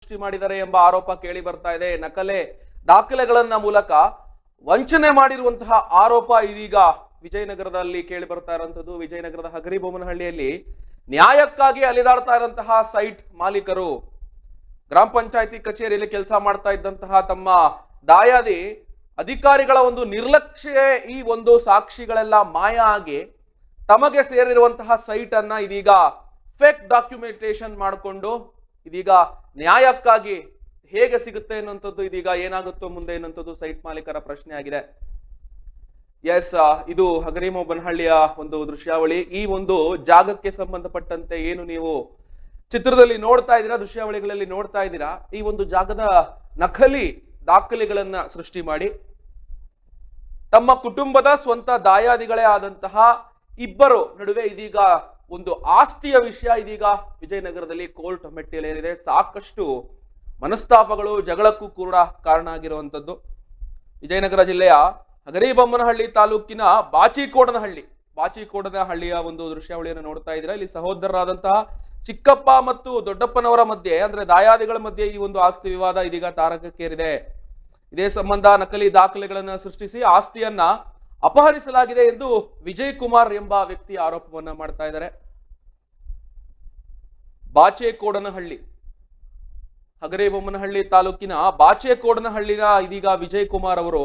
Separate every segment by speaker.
Speaker 1: ಸೃಷ್ಟಿ ಮಾಡಿದ್ದಾರೆ ಎಂಬ ಆರೋಪ ಕೇಳಿ ಬರ್ತಾ ಇದೆ. ನಕಲೆ ದಾಖಲೆಗಳನ್ನ ಮೂಲಕ ವಂಚನೆ ಮಾಡಿರುವಂತಹ ಆರೋಪ ಇದೀಗ ವಿಜಯನಗರದಲ್ಲಿ ಕೇಳಿ ಬರ್ತಾ ಇರುವಂತದ್ದು ವಿಜಯನಗರದ ಹಗರಿ ಬೊಮ್ಮನಹಳ್ಳಿಯಲ್ಲಿ ನ್ಯಾಯಕ್ಕಾಗಿ ಅಲೆದಾಡ್ತಾ ಇರುವಂತಹ ಸೈಟ್ ಮಾಲೀಕರು ಗ್ರಾಮ ಪಂಚಾಯತಿ ಕಚೇರಿಯಲ್ಲಿ ಕೆಲಸ ಮಾಡ್ತಾ ಇದ್ದಂತಹ ತಮ್ಮ ದಾಯಾದಿ ಅಧಿಕಾರಿಗಳ ಒಂದು ನಿರ್ಲಕ್ಷ್ಯ ಈ ಒಂದು ಸಾಕ್ಷಿಗಳೆಲ್ಲ ಮಾಯ ಆಗಿ ತಮಗೆ ಸೇರಿರುವಂತಹ ಸೈಟ್ ಅನ್ನ ಇದೀಗ ಫೇಕ್ ಡಾಕ್ಯುಮೆಂಟೇಶನ್ ಮಾಡಿಕೊಂಡು ಇದೀಗ ನ್ಯಾಯಕ್ಕಾಗಿ ಹೇಗೆ ಸಿಗುತ್ತೆ ಅನ್ನುವಂಥದ್ದು ಇದೀಗ ಏನಾಗುತ್ತೋ ಮುಂದೆ ಅನ್ನುವಂಥದ್ದು ಸೈಟ್ ಮಾಲೀಕರ ಪ್ರಶ್ನೆ ಆಗಿದೆ. ಎಸ್ ಇದು ಹಗರಿಮೋ ಬನಹಳ್ಳಿಯ ಒಂದು ದೃಶ್ಯಾವಳಿ. ಈ ಒಂದು ಜಾಗಕ್ಕೆ ಸಂಬಂಧಪಟ್ಟಂತೆ ಏನು ನೀವು ಚಿತ್ರದಲ್ಲಿ ನೋಡ್ತಾ ಇದ್ದೀರಾ, ದೃಶ್ಯಾವಳಿಗಳಲ್ಲಿ ನೋಡ್ತಾ ಇದ್ದೀರಾ? ಈ ಒಂದು ಜಾಗದ ನಕಲಿ ದಾಖಲೆಗಳನ್ನ ಸೃಷ್ಟಿ ಮಾಡಿ. ತಮ್ಮ ಕುಟುಂಬದ ಸ್ವಂತ ದಾಯಾದಿಗಳೇ ಆದಂತಹ ಇಬ್ಬರು ನಡುವೆ ಇದೀಗ ಒಂದು ಆಸ್ತಿಯ ವಿಷಯ ಇದೀಗ ವಿಜಯನಗರದಲ್ಲಿ ಕೋರ್ಟ್ ಮೆಟ್ಟಿಲೇರಿದೆ ಸಾಕಷ್ಟು ಮನಸ್ತಾಪಗಳು, ಜಗಳಕ್ಕೂ ಕೂಡ ಕಾರಣ ಆಗಿರುವಂಥದ್ದು. ವಿಜಯನಗರ ಜಿಲ್ಲೆಯ ಹಗರಿಬೊಮ್ಮನಹಳ್ಳಿ ತಾಲೂಕಿನ ಬಾಚಿಕೋಡನಹಳ್ಳಿ ಬಾಚಿಕೋಡನಹಳ್ಳಿಯ ಒಂದು ದೃಶ್ಯಾವಳಿಯನ್ನು ನೋಡ್ತಾ ಇದ್ದೀರಾ. ಇಲ್ಲಿ ಸಹೋದರರಾದಂತಹ ಚಿಕ್ಕಪ್ಪ ಮತ್ತು ದೊಡ್ಡಪ್ಪನವರ ಮಧ್ಯೆ, ಅಂದ್ರೆ ದಾಯಾದಿಗಳ ಮಧ್ಯೆ ಈ ಒಂದು ಆಸ್ತಿ ವಿವಾದ ಇದೀಗ ತಾರಕಕ್ಕೇರಿದೆ. ಇದೇ ಸಂಬಂಧ ನಕಲಿ ದಾಖಲೆಗಳನ್ನು ಸೃಷ್ಟಿಸಿ ಆಸ್ತಿಯನ್ನ ಅಪಹರಿಸಲಾಗಿದೆ ಎಂದು ವಿಜಯ್ ಕುಮಾರ್ ಎಂಬ ವ್ಯಕ್ತಿ ಆರೋಪವನ್ನ ಮಾಡ್ತಾ ಇದ್ದಾರೆ. ಬಾಚೇಕೋಡನಹಳ್ಳಿ. ಹಗರೇಬೊಮ್ಮನಹಳ್ಳಿ ತಾಲೂಕಿನ ಬಾಚೇಕೋಡನಹಳ್ಳಿಯ ಇದೀಗ ವಿಜಯ್ ಕುಮಾರ್ ಅವರು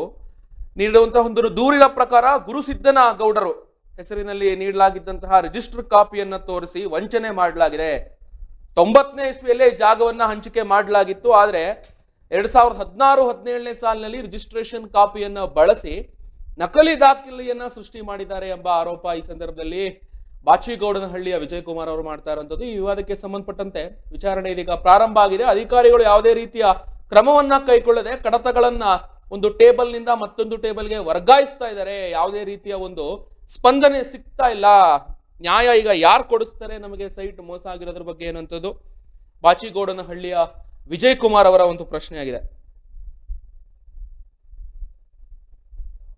Speaker 1: ನೀಡುವಂತಹ ಒಂದು ದೂರಿನ ಪ್ರಕಾರ ಗುರುಸಿದ್ದನ ಗೌಡರು ಹೆಸರಿನಲ್ಲಿ ನೀಡಲಾಗಿದ್ದಂತಹ ರಿಜಿಸ್ಟರ್ ಕಾಪಿಯನ್ನು ತೋರಿಸಿ ವಂಚನೆ ಮಾಡಲಾಗಿದೆ. ತೊಂಬತ್ತನೇ ಇಸ್ವಿಯಲ್ಲೇ ಜಾಗವನ್ನ ಹಂಚಿಕೆ ಮಾಡಲಾಗಿತ್ತು. ಆದರೆ ಎರಡ್ ಸಾವಿರದ ಹದಿನಾರು, ಹದಿನೇಳನೇ ಸಾಲಿನಲ್ಲಿ ರಿಜಿಸ್ಟ್ರೇಷನ್ ಕಾಪಿಯನ್ನು ಬಳಸಿ ನಕಲಿ ದಾಖಲೆಯನ್ನ ಸೃಷ್ಟಿ ಮಾಡಿದ್ದಾರೆ ಎಂಬ ಆರೋಪ ಈ ಸಂದರ್ಭದಲ್ಲಿ ಬಾಚಿಗೌಡನಹಳ್ಳಿಯ ವಿಜಯ್ ಕುಮಾರ್ ಅವರು ಮಾಡ್ತಾ ಇರುವಂತದ್ದು ಈ ವಿವಾದಕ್ಕೆ ಸಂಬಂಧಪಟ್ಟಂತೆ ವಿಚಾರಣೆ ಇದೀಗ ಪ್ರಾರಂಭ ಆಗಿದೆ. ಅಧಿಕಾರಿಗಳು ಯಾವುದೇ ರೀತಿಯ ಕ್ರಮವನ್ನ ಕೈಗೊಳ್ಳದೆ ಕಡತಗಳನ್ನ ಒಂದು ಟೇಬಲ್ನಿಂದ ಮತ್ತೊಂದು ಟೇಬಲ್ಗೆ ವರ್ಗಾಯಿಸ್ತಾ ಇದ್ದಾರೆ. ಯಾವುದೇ ರೀತಿಯ ಒಂದು ಸ್ಪಂದನೆ ಸಿಗ್ತಾ ಇಲ್ಲ. ನ್ಯಾಯ ಈಗ ಯಾರು ಕೊಡಿಸ್ತಾರೆ ನಮಗೆ ಸೈಟ್ ಮೋಸ ಆಗಿರೋದ್ರ ಬಗ್ಗೆ ಏನಂತದ್ದು ಬಾಚಿಗೌಡನಹಳ್ಳಿಯ ವಿಜಯ್ ಕುಮಾರ್ ಅವರ ಒಂದು ಪ್ರಶ್ನೆ ಆಗಿದೆ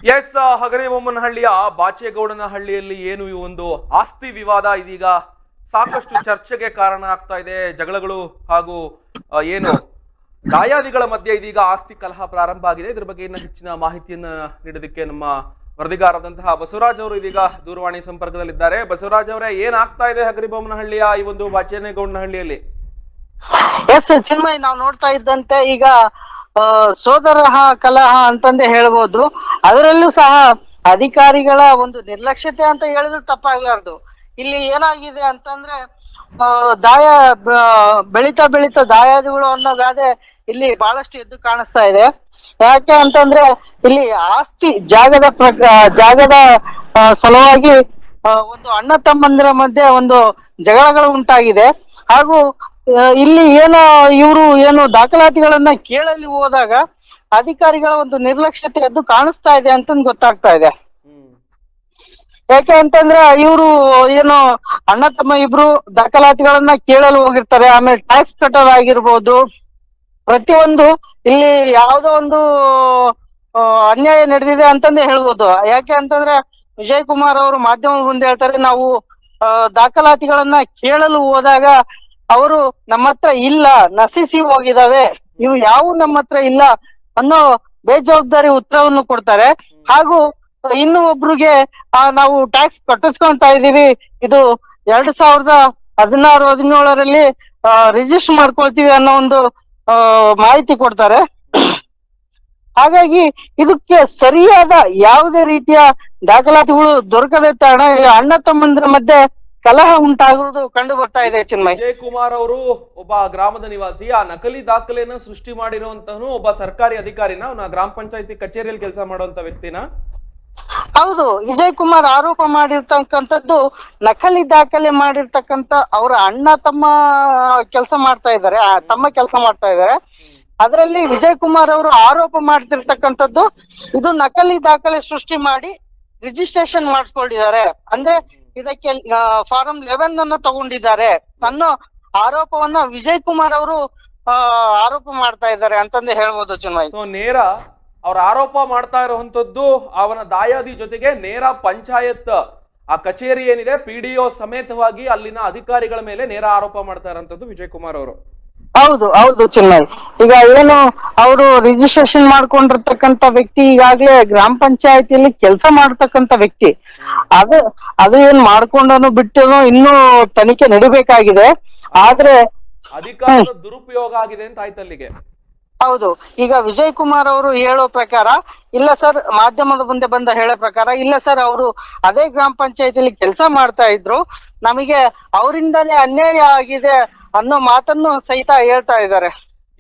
Speaker 1: ಎಸ್, ಹಗರಿಬೊಮ್ಮನಹಳ್ಳಿಯ ಬಾಚೇಗೌಡನಹಳ್ಳಿಯಲ್ಲಿ ಏನು ಈ ಒಂದು ಆಸ್ತಿ ವಿವಾದ ಇದೀಗ ಸಾಕಷ್ಟು ಚರ್ಚೆಗೆ ಕಾರಣ ಆಗ್ತಾ ಇದೆ. ಜಗಳಗಳು ಹಾಗೂ ಏನು ದಾಯಾದಿಗಳ ಮಧ್ಯೆ ಇದೀಗ ಆಸ್ತಿ ಕಲಹ ಪ್ರಾರಂಭ ಆಗಿದೆ. ಇದ್ರ ಬಗ್ಗೆ ಇನ್ನೂ ಹೆಚ್ಚಿನ ಮಾಹಿತಿಯನ್ನ ನೀಡೋದಕ್ಕೆ ನಮ್ಮ ವರದಿಗಾರದಂತಹ ಬಸವರಾಜ್ ಅವರು ಇದೀಗ ದೂರವಾಣಿ ಸಂಪರ್ಕದಲ್ಲಿದ್ದಾರೆ. ಬಸವರಾಜ್ ಅವರೇ, ಏನಾಗ್ತಾ ಇದೆ ಹಗರಿಬೊಮ್ಮನಹಳ್ಳಿಯ ಈ ಒಂದು ಬಾಚೇನಗೌಡನಹಳ್ಳಿಯಲ್ಲಿ
Speaker 2: ಎಸ್, ಚಿನ್ಮಯ್, ನಾವು ನೋಡ್ತಾ ಇದ್ದಂತೆ ಈಗ ಸೋದರ ಕಲಹ ಅಂತಂದೇ ಹೇಳ್ಬೋದು. ಅದರಲ್ಲೂ ಸಹ ಅಧಿಕಾರಿಗಳ ಒಂದು ನಿರ್ಲಕ್ಷ್ಯತೆ ಅಂತ ಹೇಳಿದ್ರು ತಪ್ಪಾಗ್ಲಾರ್ದು. ಇಲ್ಲಿ ಏನಾಗಿದೆ ಅಂತಂದ್ರೆ ದಾಯ ಬೆಳಿತಾ ಬೆಳಿತಾ ದಾಯಾದಿಗಳು ಅನ್ನೋ ಗಾದೆ ಇಲ್ಲಿ ಬಹಳಷ್ಟು ಎದ್ದು ಕಾಣಿಸ್ತಾ ಇದೆ. ಯಾಕೆ ಅಂತಂದ್ರೆ ಇಲ್ಲಿ ಆಸ್ತಿ ಜಾಗದ ಪ್ರಕ, ಜಾಗದ ಸಲುವಾಗಿ ಒಂದು ಅಣ್ಣ ತಮ್ಮಂದಿರ ಮಧ್ಯೆ ಒಂದು ಜಗಳಗಳು ಉಂಟಾಗಿದೆ. ಹಾಗೂ ಇಲ್ಲಿ ಏನೋ ಇವರು ಏನು ದಾಖಲಾತಿಗಳನ್ನ ಕೇಳಲಿ ಹೋದಾಗ ಅಧಿಕಾರಿಗಳ ಒಂದು ನಿರ್ಲಕ್ಷ್ಯತೆ ಅದು ಕಾಣಿಸ್ತಾ ಇದೆ ಅಂತ ಗೊತ್ತಾಗ್ತಾ ಇದೆ. ಯಾಕೆ ಅಂತಂದ್ರೆ ಇವರು ಏನು ಅಣ್ಣ ತಮ್ಮ ಇಬ್ರು ದಾಖಲಾತಿಗಳನ್ನ ಕೇಳಲು ಹೋಗಿರ್ತಾರೆ ಆಮೇಲೆ ಟ್ಯಾಕ್ಸ್ ಕಟ್ಟರ್ ಆಗಿರ್ಬೋದು ಪ್ರತಿಯೊಂದು ಇಲ್ಲಿ ಯಾವುದೋ ಒಂದು ಅನ್ಯಾಯ ನಡೆದಿದೆ ಅಂತಂದೇ ಹೇಳ್ಬೋದು. ಯಾಕೆ ಅಂತಂದ್ರೆ ವಿಜಯ್ ಕುಮಾರ್ ಅವರು ಮಾಧ್ಯಮ ಮುಂದೆ ಹೇಳ್ತಾರೆ ನಾವು ದಾಖಲಾತಿಗಳನ್ನ ಕೇಳಲು ಹೋದಾಗ ಅವರು ನಮ್ಮ ಹತ್ರ ಇಲ್ಲ, ನಶಿಸಿ ಹೋಗಿದಾವೆ, ಇವು ಯಾವ ನಮ್ಮ ಹತ್ರ ಇಲ್ಲ ಅನ್ನೋ ಬೇಜವಾಬ್ದಾರಿ ಉತ್ತರವನ್ನು ಕೊಡ್ತಾರೆ. ಹಾಗೂ ಇನ್ನು ಒಬ್ರಿಗೆ ನಾವು ಟ್ಯಾಕ್ಸ್ ಕಟ್ಟಿಸ್ಕೊಂತಾ ಇದೀವಿ ಇದು ಎರಡ್ ಸಾವಿರದ ಹದಿನಾರು, ಹದಿನೇಳರಲ್ಲಿ ರಿಜಿಸ್ಟರ್ ಮಾಡ್ಕೊಳ್ತೀವಿ ಅನ್ನೋ ಒಂದು ಮಾಹಿತಿ ಕೊಡ್ತಾರೆ. ಹಾಗಾಗಿ ಇದಕ್ಕೆ ಸರಿಯಾದ ಯಾವುದೇ ರೀತಿಯ ದಾಖಲಾತಿಗಳು ದೊರಕದೇ ಈ ಅಣ್ಣ ತಮ್ಮಂದ್ರ ಮಧ್ಯೆ ಕಲಹ ಉಂಟಾಗುವುದು ಕಂಡು ಬರ್ತಾ ಇದೆ ಚಿನ್ಮಯ್.
Speaker 1: ವಿಜಯ್ ಕುಮಾರ್ ಅವರು ಒಬ್ಬ ಗ್ರಾಮದ ನಿವಾಸಿ ಆ ನಕಲಿ ದಾಖಲೆಯನ್ನ ಸೃಷ್ಟಿ ಮಾಡಿರುವಂತಹನು ಒಬ್ಬ ಸರ್ಕಾರಿ ಅಧಿಕಾರಿನ ಅವ್ನ ಗ್ರಾಮ ಪಂಚಾಯತಿ ಕಚೇರಿಯಲ್ಲಿ ಕೆಲಸ ಮಾಡುವಂತ ವ್ಯಕ್ತಿನ?
Speaker 2: ಹೌದು ವಿಜಯ್ ಕುಮಾರ್ ಆರೋಪ ಮಾಡಿರ್ತಕ್ಕಂಥದ್ದು ನಕಲಿ ದಾಖಲೆ ಮಾಡಿರ್ತಕ್ಕಂತ ಅವರ ಅಣ್ಣ ತಮ್ಮ ಕೆಲಸ ಮಾಡ್ತಾ ಇದ್ದಾರೆ ತಮ್ಮ ಕೆಲಸ ಮಾಡ್ತಾ ಇದ್ದಾರೆ. ಅದರಲ್ಲಿ ವಿಜಯ್ ಕುಮಾರ್ ಅವರು ಆರೋಪ ಮಾಡ್ತಿರ್ತಕ್ಕಂಥದ್ದು ಇದು ನಕಲಿ ದಾಖಲೆ ಸೃಷ್ಟಿ ಮಾಡಿ ರಿಜಿಸ್ಟ್ರೇಷನ್ ಮಾಡಿಸ್ಕೊಂಡಿದ್ದಾರೆ. ಅಂದ್ರೆ ಇದಕ್ಕೆ ಫಾರಂ ಲೆವೆನ್ ಅನ್ನು ತಗೊಂಡಿದ್ದಾರೆ. ಅನ್ನೋ ಆರೋಪವನ್ನ ವಿಜಯ್ ಕುಮಾರ್ ಅವರು ಆರೋಪ ಮಾಡ್ತಾ ಇದ್ದಾರೆ ಅಂತಂದೇ ಹೇಳ್ಬೋದು
Speaker 1: ಚುನಾಯ್ ನೇರ ಅವ್ರ ಆರೋಪ ಮಾಡ್ತಾ ಇರುವಂತದ್ದು ಅವನ ದಾಯಾದಿ ಜೊತೆಗೆ ನೇರ ಪಂಚಾಯತ್, ಆ ಕಚೇರಿ ಏನಿದೆ ಪಿ ಸಮೇತವಾಗಿ ಅಲ್ಲಿನ ಅಧಿಕಾರಿಗಳ ಮೇಲೆ ನೇರ ಆರೋಪ ಮಾಡ್ತಾ ಇರೋಂಥದ್ದು ವಿಜಯ್ ಕುಮಾರ್ ಅವರು.
Speaker 2: ಹೌದು ಹೌದು ಚಿನ್ಮಯ್ ಈಗ ಏನು ಅವರು ರಿಜಿಸ್ಟ್ರೇಷನ್ ಮಾಡ್ಕೊಂಡಿರ್ತಕ್ಕಂತ ವ್ಯಕ್ತಿ ಈಗಾಗ್ಲೇ ಗ್ರಾಮ ಪಂಚಾಯತಿಯಲ್ಲಿ ಕೆಲಸ ಮಾಡ್ತಕ್ಕಂತ ವ್ಯಕ್ತಿ. ಅದು ಅದು ಏನ್ ಮಾಡ್ಕೊಂಡನು ಬಿಟ್ಟನು ಇನ್ನೂ ತನಿಖೆ ನಡಿಬೇಕಾಗಿದೆ. ಆದ್ರೆ
Speaker 1: ಅಧಿಕಾರದ ದುರುಪಯೋಗ ಆಗಿದೆ ಅಂತ ಆಯ್ತು ಅಲ್ಲಿಗೆ.
Speaker 2: ಹೌದು ಈಗ ವಿಜಯ್ ಕುಮಾರ್ ಅವರು ಹೇಳೋ ಪ್ರಕಾರ ಇಲ್ಲ ಸರ್ ಮಾಧ್ಯಮದ ಮುಂದೆ ಬಂದ ಹೇಳೋ ಪ್ರಕಾರ ಇಲ್ಲ ಸರ್ ಅವರು ಅದೇ ಗ್ರಾಮ ಪಂಚಾಯತಿಲಿ ಕೆಲಸ ಮಾಡ್ತಾ ಇದ್ರು. ನಮಗೆ ಅವರಿಂದಲೇ ಅನ್ಯಾಯ ಆಗಿದೆ ಅನ್ನೋ ಮಾತನ್ನು ಸಹಿತ ಹೇಳ್ತಾ ಇದ್ದಾರೆ.